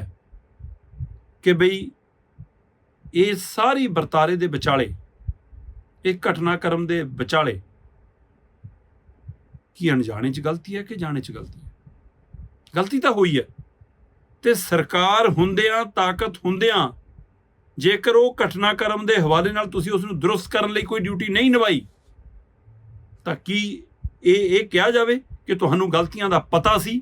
ਕਿ ਬਈ ਇਹ ਸਾਰੀ ਵਰਤਾਰੇ ਦੇ ਵਿਚਾਲੇ, ਇਹ ਘਟਨਾਕ੍ਰਮ ਦੇ ਵਿਚਾਲੇ ਕੀ ਅਣਜਾਣੇ 'ਚ ਗਲਤੀ ਹੈ ਕਿ ਜਾਣੇ 'ਚ ਗਲਤੀ ਹੈ? ਗਲਤੀ ਤਾਂ ਹੋਈ ਹੈ ਤੇ ਸਰਕਾਰ ਹੁੰਦਿਆਂ, ਤਾਕਤ ਹੁੰਦਿਆਂ ਜੇਕਰ ਉਹ ਘਟਨਾਕ੍ਰਮ ਦੇ ਹਵਾਲੇ ਨਾਲ ਤੁਸੀਂ ਉਸ ਨੂੰ ਦਰੁਸਤ ਕਰਨ ਲਈ ਕੋਈ ਡਿਊਟੀ ਨਹੀਂ ਨਿਭਾਈ ਤਾਂ ਕੀ ਇਹ ਇਹ ਕਿਹਾ ਜਾਵੇ ਕਿ ਤੁਹਾਨੂੰ ਗਲਤੀਆਂ ਦਾ ਪਤਾ ਸੀ?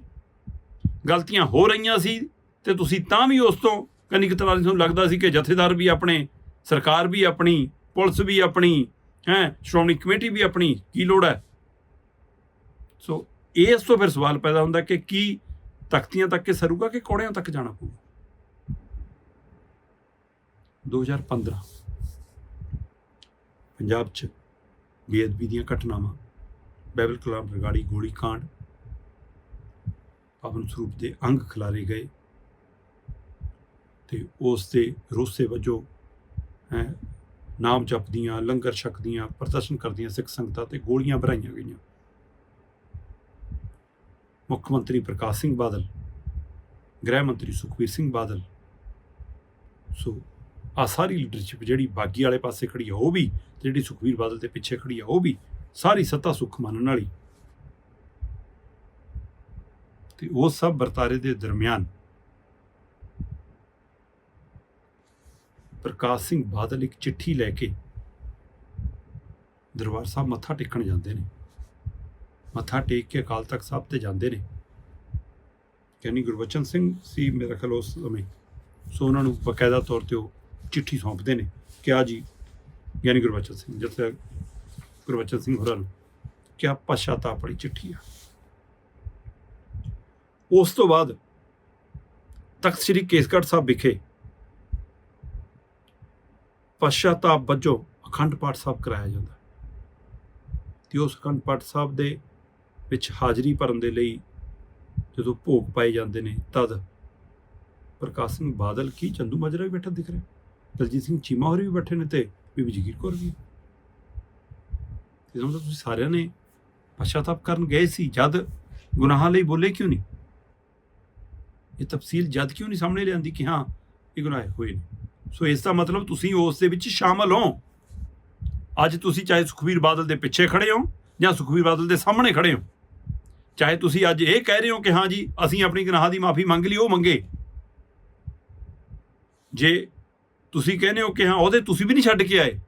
ਗਲਤੀਆਂ ਹੋ ਰਹੀਆਂ ਸੀ ਤੇ ਤੁਸੀਂ ਤਾਂ ਵੀ ਉਸ ਤੋਂ ਕਨਿਕ ਤਰ੍ਹਾਂ ਦੀ ਤੁਹਾਨੂੰ ਲੱਗਦਾ ਸੀ ਕਿ ਜਥੇਦਾਰ ਵੀ ਆਪਣੇ, ਸਰਕਾਰ ਵੀ ਆਪਣੀ, ਪੁਲਿਸ ਵੀ ਆਪਣੀ, ਹੈ, ਸ਼੍ਰੋਮਣੀ ਕਮੇਟੀ ਵੀ ਆਪਣੀ, ਕੀ ਲੋੜ ਹੈ? ਸੋ ਇਸ ਤੋਂ ਫਿਰ ਸਵਾਲ ਪੈਦਾ ਹੁੰਦਾ ਕਿ ਕੀ ਤਖਤੀਆਂ ਤੱਕ ਕੇ ਸਰੂਗਾ ਕਿ ਕੋੜਿਆਂ ਤੱਕ ਜਾਣਾ ਪਊਗਾ? 2015 ਪੰਜਾਬ 'ਚ ਬੇਅਦਬੀ ਦੀਆਂ ਘਟਨਾਵਾਂ। ਬਾਈਬਲ ਕਲਾਮ ਰਗਾੜੀ ਗੋਲੀ ਕਾਂਡ। ਪਵਨ ਸਰੂਪ ਦੇ ਅੰਗ ਖਿਲਾਰੇ ਗਏ। ਤੇ ਉਸ ਦੇ ਰੋਸੇ ਵਜੋਂ, ਹੈ, ਨਾਮ ਜਪਦੀਆਂ, ਲੰਗਰ ਛਕਦੀਆਂ, ਪ੍ਰਦਰਸ਼ਨ ਕਰਦੀਆਂ ਸਿੱਖ ਸੰਗਤਾਂ ਤੇ ਗੋਲੀਆਂ ਭਰਾਈਆਂ ਗਈਆਂ। ਮੁੱਖ ਮੰਤਰੀ ਪ੍ਰਕਾਸ਼ ਸਿੰਘ ਬਾਦਲ, ਗ੍ਰਹਿ ਮੰਤਰੀ ਸੁਖਬੀਰ ਸਿੰਘ ਬਾਦਲ, ਸੋ ਆ ਸਾਰੀ ਲੀਡਰਸ਼ਿਪ ਜਿਹੜੀ ਬਾਗੀ ਵਾਲੇ ਪਾਸੇ ਖੜੀ ਆ, ਉਹ ਵੀ ਤੇ ਜਿਹੜੀ ਸੁਖਬੀਰ ਬਾਦਲ ਦੇ ਪਿੱਛੇ ਖੜੀ ਆ, ਉਹ ਵੀ ਸਾਰੀ ਸੱਤਾ ਸੁੱਖ ਮੰਨਣ ਵਾਲੀ। ਤੇ ਉਹ ਸਭ ਵਰਤਾਰੇ ਦੇ ਦਰਮਿਆਨ ਪ੍ਰਕਾਸ਼ ਸਿੰਘ ਬਾਦਲ ਇੱਕ ਚਿੱਠੀ ਲੈ ਕੇ ਦਰਬਾਰ ਸਾਹਿਬ ਮੱਥਾ ਟੇਕਣ ਜਾਂਦੇ ਨੇ। ਮੱਥਾ ਟੇਕ ਕੇ ਅਕਾਲ ਤਖਤ ਸਾਹਿਬ ਤੇ ਜਾਂਦੇ ਨੇ। ਯਾਨੀ ਗੁਰਬਚਨ ਸਿੰਘ ਸੀ ਮੇਰਾ ਖਿਆਲ ਉਸ ਸਮੇਂ। ਸੋ ਉਹਨਾਂ ਨੂੰ ਬਕਾਇਦਾ ਤੌਰ ਤੇ ਉਹ ਚਿੱਠੀ ਸੌਂਪਦੇ ਨੇ ਕਿ ਆ ਜੀ ਗਿਆਨੀ ਗੁਰਬਚਨ ਸਿੰਘ ਜਿੱਥੇ ਗੁਰਬਚਨ ਸਿੰਘ ਹੋਰਾਂ ਨੂੰ ਕਿਆ ਪਛਤਾਪ ਵਾਲੀ ਚਿੱਠੀ ਆ ਉਸ ਤੋਂ ਬਾਅਦ ਤਖਤ ਸ੍ਰੀ ਕੇਸਗੜ੍ਹ ਸਾਹਿਬ ਵਿਖੇ ਪਛਤਾਪ ਵਜੋਂ ਅਖੰਡ ਪਾਠ ਸਾਹਿਬ ਕਰਾਇਆ ਜਾਂਦਾ ਹੈ। ਤੇ ਉਸ ਅਖੰਡ ਪਾਠ ਸਾਹਿਬ ਦੇ ਵਿੱਚ ਹਾਜ਼ਰੀ ਭਰਨ ਦੇ ਲਈ ਜਦੋਂ ਭੋਗ ਪਾਏ ਜਾਂਦੇ ਨੇ, ਤਦ ਪ੍ਰਕਾਸ਼ ਸਿੰਘ ਬਾਦਲ ਕੀ ਚੰਦੂ ਮਾਜਰਾ ਵੀ ਬੈਠਾ ਦਿਖ ਰਿਹਾ ਦਲਜੀਤ ਸਿੰਘ ਚੀਮਾ ਹੋਰ ਵੀ ਬੈਠੇ ਨੇ ਤੇ ਬੀਬੀ ਜਗੀਰ ਕੌਰ ਵੀ। ਤੇ ਸਮਝੋ ਤੁਸੀਂ ਸਾਰਿਆਂ ਨੇ ਪਛਤਾਪ ਕਰਨ ਗਏ ਸੀ। ਜਦ ਗੁਨਾਹਾਂ ਲਈ ਬੋਲੇ ਕਿਉਂ ਨਹੀਂ? ਇਹ ਤਫਸੀਲ ਜਦ ਕਿਉਂ ਨਹੀਂ ਸਾਹਮਣੇ ਲਿਆਂਦੀ ਕਿ ਹਾਂ, ਇਹ ਗੁਨਾਹ ਹੋਏ ਨੇ? ਸੋ ਇਸ ਦਾ ਮਤਲਬ ਤੁਸੀਂ ਉਸ ਦੇ ਵਿੱਚ ਸ਼ਾਮਲ ਹੋ। ਅੱਜ ਤੁਸੀਂ ਚਾਹੇ ਸੁਖਬੀਰ ਬਾਦਲ ਦੇ ਪਿੱਛੇ ਖੜੇ ਹੋ ਜਾਂ ਸੁਖਬੀਰ ਬਾਦਲ ਦੇ ਸਾਹਮਣੇ ਖੜੇ ਹੋ। ਚਾਹੇ ਤੁਸੀਂ ਅੱਜ ਇਹ ਕਹਿ ਰਹੇ ਹੋ ਕਿ ਹਾਂ ਜੀ, ਅਸੀਂ ਆਪਣੀ ਗੁਨਾਹਾਂ ਦੀ ਮਾਫੀ ਮੰਗ ਲਈ, ਉਹ ਮੰਗੇ। ਜੇ ਤੁਸੀਂ ਕਹਿੰਦੇ ਹੋ ਕਿ ਹਾਂ, ਉਹਦੇ ਤੁਸੀਂ ਵੀ ਨਹੀਂ ਛੱਡ ਕੇ ਆਏ।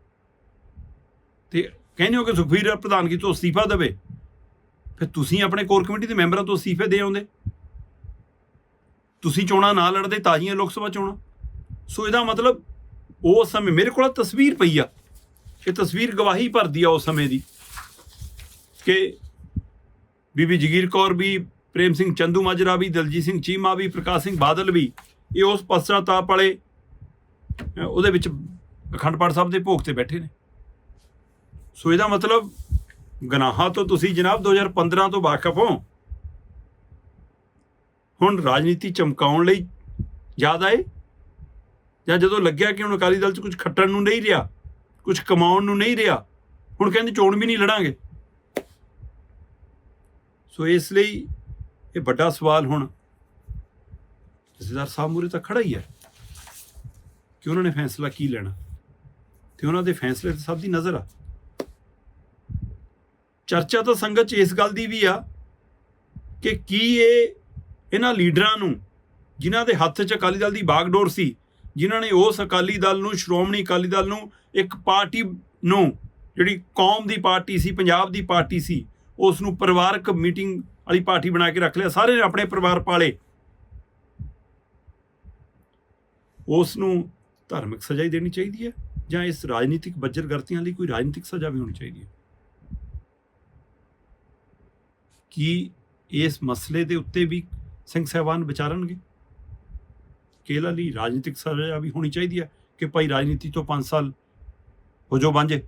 ਤੇ ਕਹਿੰਦੇ ਹੋ ਕਿ ਸੁਖਬੀਰ ਪ੍ਰਧਾਨਗੀ ਤੋਂ ਅਸਤੀਫਾ ਦੇਵੇ? ਫਿਰ ਤੁਸੀਂ ਆਪਣੇ ਕੋਰ ਕਮੇਟੀ ਦੇ ਮੈਂਬਰਾਂ ਤੋਂ ਅਸਤੀਫੇ ਦੇ ਆਉਂਦੇ। ਤੁਸੀਂ ਚੋਣਾਂ ਨਾ ਲੜਦੇ ਤਾਜ਼ੀਆਂ ਲੋਕ ਸਭਾ ਚੋਣਾਂ। ਸੋ ਇਹਦਾ ਮਤਲਬ ਉਸ ਸਮੇਂ, ਮੇਰੇ ਕੋਲ ਤਸਵੀਰ ਪਈ ਆ। ਇਹ ਤਸਵੀਰ ਗਵਾਹੀ ਭਰਦੀ ਆ ਉਸ ਸਮੇਂ ਦੀ ਕਿ ਬੀਬੀ ਜਗੀਰ ਕੌਰ ਵੀ, ਪ੍ਰੇਮ ਸਿੰਘ ਚੰਦੂ ਮਾਜਰਾ ਵੀ, ਦਲਜੀਤ ਸਿੰਘ ਚੀਮਾ ਵੀ, ਪ੍ਰਕਾਸ਼ ਸਿੰਘ ਬਾਦਲ ਵੀ, ਇਹ ਉਸ ਪਛਤਾਪ ਵਾਲੇ ਉਹਦੇ ਵਿੱਚ ਅਖੰਡ ਪਾਠ ਸਾਹਿਬ ਦੇ ਭੋਗ ਤੇ ਬੈਠੇ ਨੇ। ਸੋ ਇਹਦਾ ਮਤਲਬ ਗਨਾਹਾਂ ਤੋਂ ਤੁਸੀਂ ਜਨਾਬ 2015 ਤੋਂ ਵਾਕਿਫ ਹੋ। ਹੁਣ ਰਾਜਨੀਤੀ ਚਮਕਾਉਣ ਲਈ ਯਾਦ ਆਏ? ਜਾਂ ਜਦੋਂ ਲੱਗਿਆ ਕਿ ਹੁਣ ਅਕਾਲੀ ਦਲ 'ਚ ਕੁਝ ਖੱਟਣ ਨੂੰ ਨਹੀਂ ਰਿਹਾ, ਕੁਝ ਕਮਾਉਣ ਨੂੰ ਨਹੀਂ ਰਿਹਾ, ਹੁਣ ਕਹਿੰਦੇ ਚੋਣ ਵੀ ਨਹੀਂ ਲੜਾਂਗੇ। ਸੋ ਇਸ ਲਈ ਇਹ ਵੱਡਾ ਸਵਾਲ ਹੁਣ ਜਥੇਦਾਰ ਸਾਹਿਬ ਮੂਰੇ ਤਾਂ ਖੜਾ ਹੀ ਹੈ। ਕਿ ਉਹਨਾਂ ਨੇ ਫੈਸਲਾ ਕੀ ਲੈਣਾ? ਤੇ ਉਹਨਾਂ ਦੇ ਫੈਸਲੇ ਤੇ ਸਭ ਦੀ ਨਜ਼ਰ ਆ। ਚਰਚਾ ਤਾਂ ਸੰਗਤ 'ਚ ਇਸ ਗੱਲ ਦੀ ਵੀ ਆ ਕਿ ਕੀ ਇਹ ਇਹਨਾਂ ਲੀਡਰਾਂ ਨੂੰ, ਜਿਨ੍ਹਾਂ ਦੇ ਹੱਥ 'ਚ ਅਕਾਲੀ ਦਲ ਦੀ ਬਾਗਡੋਰ ਸੀ, ਜਿਨ੍ਹਾਂ ਨੇ ਉਸ ਅਕਾਲੀ ਦਲ ਨੂੰ, ਸ਼੍ਰੋਮਣੀ ਅਕਾਲੀ ਦਲ ਨੂੰ ਇੱਕ ਪਾਰਟੀ ਨੂੰ, ਜਿਹੜੀ ਕੌਮ ਦੀ ਪਾਰਟੀ ਸੀ, ਪੰਜਾਬ ਦੀ ਪਾਰਟੀ ਸੀ, ਉਸ ਨੂੰ ਪਰਿਵਾਰਕ ਮੀਟਿੰਗ ਵਾਲੀ ਪਾਰਟੀ ਬਣਾ ਕੇ ਰੱਖ ਲਿਆ। ਸਾਰੇ ਨੇ ਆਪਣੇ ਪਰਿਵਾਰ ਪਾਲੇ। ਉਸ ਨੂੰ ਧਾਰਮਿਕ ਸਜ਼ਾ ਹੀ ਦੇਣੀ ਚਾਹੀਦੀ ਹੈ ਜਾਂ ਇਸ ਰਾਜਨੀਤਿਕ ਬੱਜਰਗਰਤੀਆਂ ਲਈ ਕੋਈ ਰਾਜਨੀਤਿਕ ਸਜ਼ਾ ਵੀ ਹੋਣੀ ਚਾਹੀਦੀ ਹੈ? ਕੀ ਇਸ ਮਸਲੇ ਦੇ ਉੱਤੇ ਵੀ ਸਿੰਘ ਸਾਹਿਬਾਨ ਵਿਚਾਰਨਗੇ? ਕਿ ਇਹਦੇ ਲਈ ਰਾਜਨੀਤਿਕ ਸਜ਼ਾ ਵੀ ਹੋਣੀ ਚਾਹੀਦੀ ਹੈ ਕਿ ਭਾਈ ਰਾਜਨੀਤੀ ਤੋਂ 5 ਸਾਲ ਹੋ ਜੋ ਬਾਂਝੇ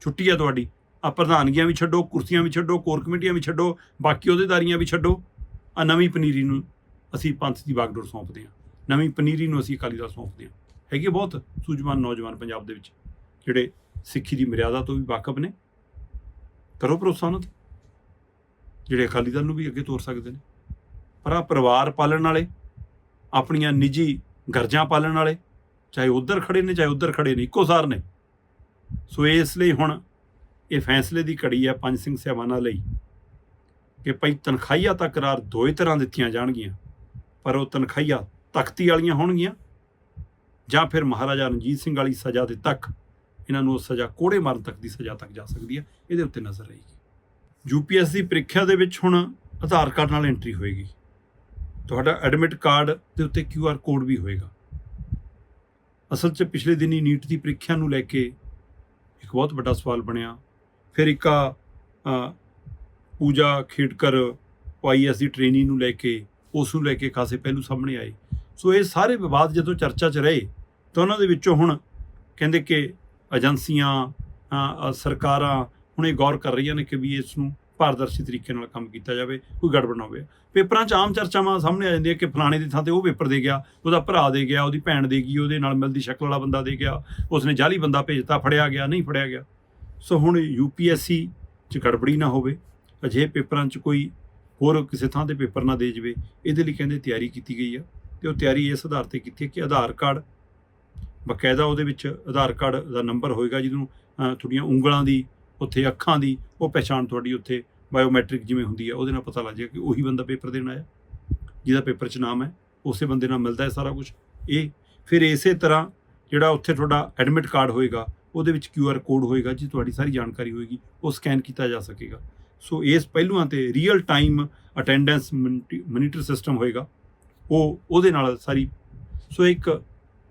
ਛੁੱਟੀ ਹੈ ਤੁਹਾਡੀ। ਆ ਪ੍ਰਧਾਨਗੀਆਂ ਵੀ ਛੱਡੋ, ਕੁਰਸੀਆਂ ਵੀ ਛੱਡੋ, ਕੋਰ ਕਮੇਟੀਆਂ ਵੀ ਛੱਡੋ, ਬਾਕੀ ਅਹੁਦੇਦਾਰੀਆਂ ਵੀ ਛੱਡੋ। ਆ ਨਵੀਂ ਪਨੀਰੀ ਨੂੰ ਅਸੀਂ ਪੰਥ ਦੀ ਬਾਗਡੋਰ ਸੌਂਪਦੇ ਹਾਂ। ਨਵੀਂ ਪਨੀਰੀ ਨੂੰ ਅਸੀਂ ਅਕਾਲੀ ਦਲ ਸੌਂਪਦੇ ਹਾਂ। ਹੈਗੇ ਬਹੁਤ ਸੂਝਵਾਨ ਨੌਜਵਾਨ ਪੰਜਾਬ ਦੇ ਵਿੱਚ, ਜਿਹੜੇ ਸਿੱਖੀ ਦੀ ਮਰਿਆਦਾ ਤੋਂ ਵੀ ਵਾਕਫ ਨੇ। ਕਰੋ ਭਰੋਸਾ ਉਹਨਾਂ ਤੇ। ਜਿਹੜੇ ਅਕਾਲੀ ਦਲ ਨੂੰ ਵੀ ਅੱਗੇ ਤੋਰ ਸਕਦੇ ਨੇ। ਪਰ ਆ ਪਰਿਵਾਰ ਪਾਲਣ ਵਾਲੇ, ਆਪਣੀਆਂ ਨਿੱਜੀ ਗਰਜਾਂ ਪਾਲਣ ਵਾਲੇ, ਚਾਹੇ ਉਧਰ ਖੜੇ ਨੇ, ਚਾਹੇ ਉਧਰ ਖੜੇ ਨੇ, ਇੱਕੋ ਸਾਰ ਨੇ। ਸੋ ਇਸ ਲਈ ਹੁਣ ਇਹ ਫੈਸਲੇ ਦੀ ਕੜੀ ਹੈ ਪੰਜ ਸਿੰਘ ਸਾਹਿਬਾਨਾਂ ਲਈ ਕਿ ਭਾਈ ਤਨਖਾਹੀਆ ਤਕਰਾਰ ਦੋਏ ਤਰ੍ਹਾਂ ਦਿੱਤੀਆਂ ਜਾਣਗੀਆਂ, ਪਰ ਉਹ ਤਨਖਾਹੀਆ ਤਖਤੀ ਵਾਲੀਆਂ ਹੋਣਗੀਆਂ। ਜਾਂ ਫਿਰ ਮਹਾਰਾਜਾ ਰਣਜੀਤ ਸਿੰਘ ਵਾਲੀ ਸਜ਼ਾ ਦੇ ਤੱਕ ਇਹਨਾਂ ਨੂੰ ਉਹ ਸਜ਼ਾ ਕੋੜੇ ਮਾਰਨ ਤੱਕ ਦੀ ਸਜ਼ਾ ਤੱਕ ਜਾ ਸਕਦੀ ਹੈ, ਇਹਦੇ ਉੱਤੇ ਨਜ਼ਰ ਰਹੇਗੀ। ਯੂਪੀਐਸ ਦੀ ਪ੍ਰੀਖਿਆ ਦੇ ਵਿੱਚ ਹੁਣ ਆਧਾਰ ਕਾਰਡ ਨਾਲ ਐਂਟਰੀ ਹੋਏਗੀ। ਤੁਹਾਡਾ ਐਡਮਿਟ ਕਾਰਡ ਦੇ ਉੱਤੇ ਕਿਊਆਰ ਕੋਡ ਵੀ ਹੋਏਗਾ। ਅਸਲ 'ਚ ਪਿਛਲੇ ਦਿਨੀ ਨੀਟ ਦੀ ਪ੍ਰੀਖਿਆ ਨੂੰ ਲੈ ਕੇ ਇੱਕ ਬਹੁਤ ਵੱਡਾ ਸਵਾਲ ਬਣਿਆ। ਫਿਰ ਇੱਕ ਆ ਪੂਜਾ ਖੇਡਕਰ ਆਈਐਸ ਦੀ ਟ੍ਰੇਨਿੰਗ ਨੂੰ ਲੈ ਕੇ, ਉਸ ਨੂੰ ਲੈ ਕੇ ਖਾਸੇ ਪਹਿਲੂ ਸਾਹਮਣੇ ਆਏ। ਸੋ ਇਹ ਸਾਰੇ ਵਿਵਾਦ ਜਦੋਂ ਚਰਚਾ 'ਚ ਰਹੇ ਤਾਂ ਉਹਨਾਂ ਦੇ ਵਿੱਚੋਂ ਹੁਣ ਕਹਿੰਦੇ ਕਿ ਏਜੰਸੀਆਂ ਸਰਕਾਰਾਂ ਹੁਣ ਇਹ ਗੌਰ ਕਰ ਰਹੀਆਂ ਨੇ ਕਿ ਵੀ ਇਸ ਨੂੰ ਪਾਰਦਰਸ਼ੀ ਤਰੀਕੇ ਨਾਲ ਕੰਮ ਕੀਤਾ ਜਾਵੇ, ਕੋਈ ਗੜਬੜ ਨਾ ਹੋਵੇ। ਪੇਪਰਾਂ 'ਚ ਆਮ ਚਰਚਾਵਾਂ ਸਾਹਮਣੇ ਆ ਜਾਂਦੀਆਂ ਕਿ ਫਲਾਣੇ ਦੀ ਥਾਂ ਤੇ ਉਹ ਪੇਪਰ ਦੇ ਗਿਆ, ਉਹਦਾ ਭਰਾ ਦੇ ਗਿਆ, ਉਹਦੀ ਭੈਣ ਦੇ ਗਈ, ਉਹਦੇ ਨਾਲ ਮਿਲਦੀ ਸ਼ਕਲ ਵਾਲਾ ਬੰਦਾ ਦੇ ਗਿਆ, ਉਸਨੇ ਜਾਲੀ ਬੰਦਾ ਭੇਜਤਾ, ਫੜਿਆ ਗਿਆ, ਨਹੀਂ ਫੜਿਆ ਗਿਆ। ਸੋ ਹੁਣ ਯੂਪੀਐਸਸੀ 'ਚ ਗੜਬੜੀ ਨਾ ਹੋਵੇ, ਅਜਿਹੇ ਪੇਪਰਾਂ 'ਚ ਕੋਈ ਹੋਰ ਕਿਸੇ ਥਾਂ ਤੇ ਪੇਪਰ ਨਾ ਦੇ ਜਵੇ, ਇਹਦੇ ਲਈ ਕਹਿੰਦੇ ਤਿਆਰੀ ਕੀਤੀ ਗਈ ਆ। ਤੇ ਉਹ ਤਿਆਰੀ ਇਸ ਆਧਾਰ ਤੇ ਕੀਤੀ ਹੈ ਕਿ ਆਧਾਰ ਕਾਰਡ, ਬਕਾਇਦਾ ਉਹਦੇ ਵਿੱਚ ਆਧਾਰ ਕਾਰਡ ਦਾ ਨੰਬਰ ਹੋਏਗਾ ਜਿਹਨੂੰ ਤੁਹਾਡੀਆਂ ਉਂਗਲਾਂ ਦੀ, ਉੱਥੇ ਅੱਖਾਂ ਦੀ, ਉਹ ਪਛਾਣ ਤੁਹਾਡੀ ਉੱਥੇ ਬਾਇਓਮੈਟ੍ਰਿਕ ਜਿਵੇਂ ਹੁੰਦੀ ਹੈ, ਉਹਦੇ ਨਾਲ ਪਤਾ ਲੱਗ ਜਾਏਗਾ ਕਿ ਉਹੀ ਬੰਦਾ ਪੇਪਰ ਦੇਣ ਆਇਆ, ਜਿਹਦਾ ਪੇਪਰ 'ਚ ਨਾਮ ਹੈ, ਉਸੇ ਬੰਦੇ ਨਾਲ ਮਿਲਦਾ ਹੈ ਸਾਰਾ ਕੁਝ ਇਹ ਫਿਰ ਇਸੇ ਤਰ੍ਹਾਂ ਜਿਹੜਾ ਉੱਥੇ ਤੁਹਾਡਾ ਐਡਮਿਟ ਕਾਰਡ ਹੋਏਗਾ, ਉਹਦੇ ਵਿੱਚ ਕਿਊ ਆਰ ਕੋਡ ਹੋਏਗਾ ਜੀ ਤੁਹਾਡੀ ਸਾਰੀ ਜਾਣਕਾਰੀ ਹੋਏਗੀ, ਉਹ ਸਕੈਨ ਕੀਤਾ ਜਾ ਸਕੇਗਾ। ਸੋ ਇਸ ਪਹਿਲੂਆਂ ਤੇ real time attendance monitor system ਹੋਏਗਾ। ਉਹ ਉਹਦੇ ਨਾਲ ਸਾਰੀ, ਸੋ ਇੱਕ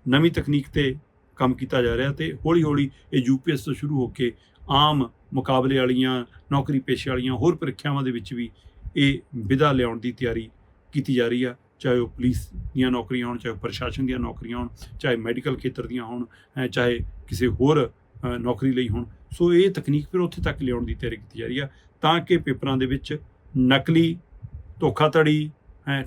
ਨਵੀਂ ਤਕਨੀਕ ਤੇ ਕੰਮ ਕੀਤਾ ਜਾ ਰਿਹਾ ਤੇ ਹੌਲੀ ਹੌਲੀ ਇਹ ਯੂਪੀਐਸ ਤੋਂ ਸ਼ੁਰੂ ਹੋ ਕੇ ਆਮ ਮੁਕਾਬਲੇ ਵਾਲੀਆਂ, ਨੌਕਰੀ ਪੇਸ਼ੇ ਵਾਲੀਆਂ ਹੋਰ ਪ੍ਰੀਖਿਆਵਾਂ ਦੇ ਵਿੱਚ ਵੀ ਇਹ ਵਿਧਾ ਲਿਆਉਣ ਦੀ ਤਿਆਰੀ ਕੀਤੀ ਜਾ ਰਹੀ ਆ। ਚਾਹੇ ਉਹ ਪੁਲਿਸ ਦੀਆਂ ਨੌਕਰੀਆਂ ਹੋਣ, ਚਾਹੇ ਉਹ ਪ੍ਰਸ਼ਾਸਨ ਦੀਆਂ ਨੌਕਰੀਆਂ ਹੋਣ, ਚਾਹੇ ਮੈਡੀਕਲ ਖੇਤਰ ਦੀਆਂ ਹੋਣ ਚਾਹੇ ਕਿਸੇ ਹੋਰ ਨੌਕਰੀ ਲਈ ਹੋਣ। ਸੋ ਇਹ ਤਕਨੀਕ ਫਿਰ ਉੱਥੇ ਤੱਕ ਲਿਆਉਣ ਦੀ ਤਿਆਰੀ ਕੀਤੀ ਜਾ ਰਹੀ ਆ ਤਾਂ ਕਿ ਪੇਪਰਾਂ ਦੇ ਵਿੱਚ ਨਕਲੀ ਧੋਖਾਧੜੀ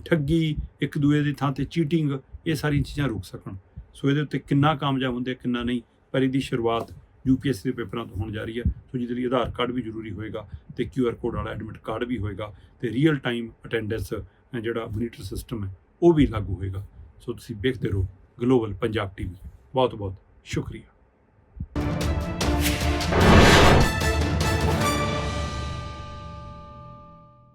ਠੱਗੀ, ਇੱਕ ਦੂਏ ਦੀ ਥਾਂ ਤੇ ਚੀਟਿੰਗ, ਇਹ ਸਾਰੀਆਂ ਚੀਜ਼ਾਂ ਰੁਕ ਸਕਣ। ਸੋ ਇਹਦੇ ਉੱਤੇ ਕਿੰਨਾ ਕਾਮਯਾਬ ਹੁੰਦੇ ਕਿੰਨਾ ਨਹੀਂ, ਪਰ ਇਹਦੀ ਸ਼ੁਰੂਆਤ ਯੂਪੀਐਸਸੀ ਦੇ ਪੇਪਰਾਂ ਤੋਂ ਹੋਣ ਜਾ ਰਹੀ ਹੈ ਸੋ ਜਿਹਦੇ ਲਈ ਆਧਾਰ ਕਾਰਡ ਵੀ ਜ਼ਰੂਰੀ ਹੋਏਗਾ ਤੇ ਕਿਊਆਰ ਕੋਡ ਵਾਲਾ ਐਡਮਿਟ ਕਾਰਡ ਵੀ ਹੋਏਗਾ ਤੇ ਰੀਅਲ ਟਾਈਮ ਅਟੈਂਡੈਂਸ ਜਿਹੜਾ ਮੋਨੀਟਰ ਸਿਸਟਮ ਹੈ, ਉਹ ਵੀ ਲਾਗੂ ਹੋਏਗਾ। ਸੋ ਤੁਸੀਂ ਵੇਖਦੇ ਰਹੋ ਗਲੋਬਲ ਪੰਜਾਬ ਟੀਵੀ ਬਹੁਤ ਬਹੁਤ ਸ਼ੁਕਰੀਆ।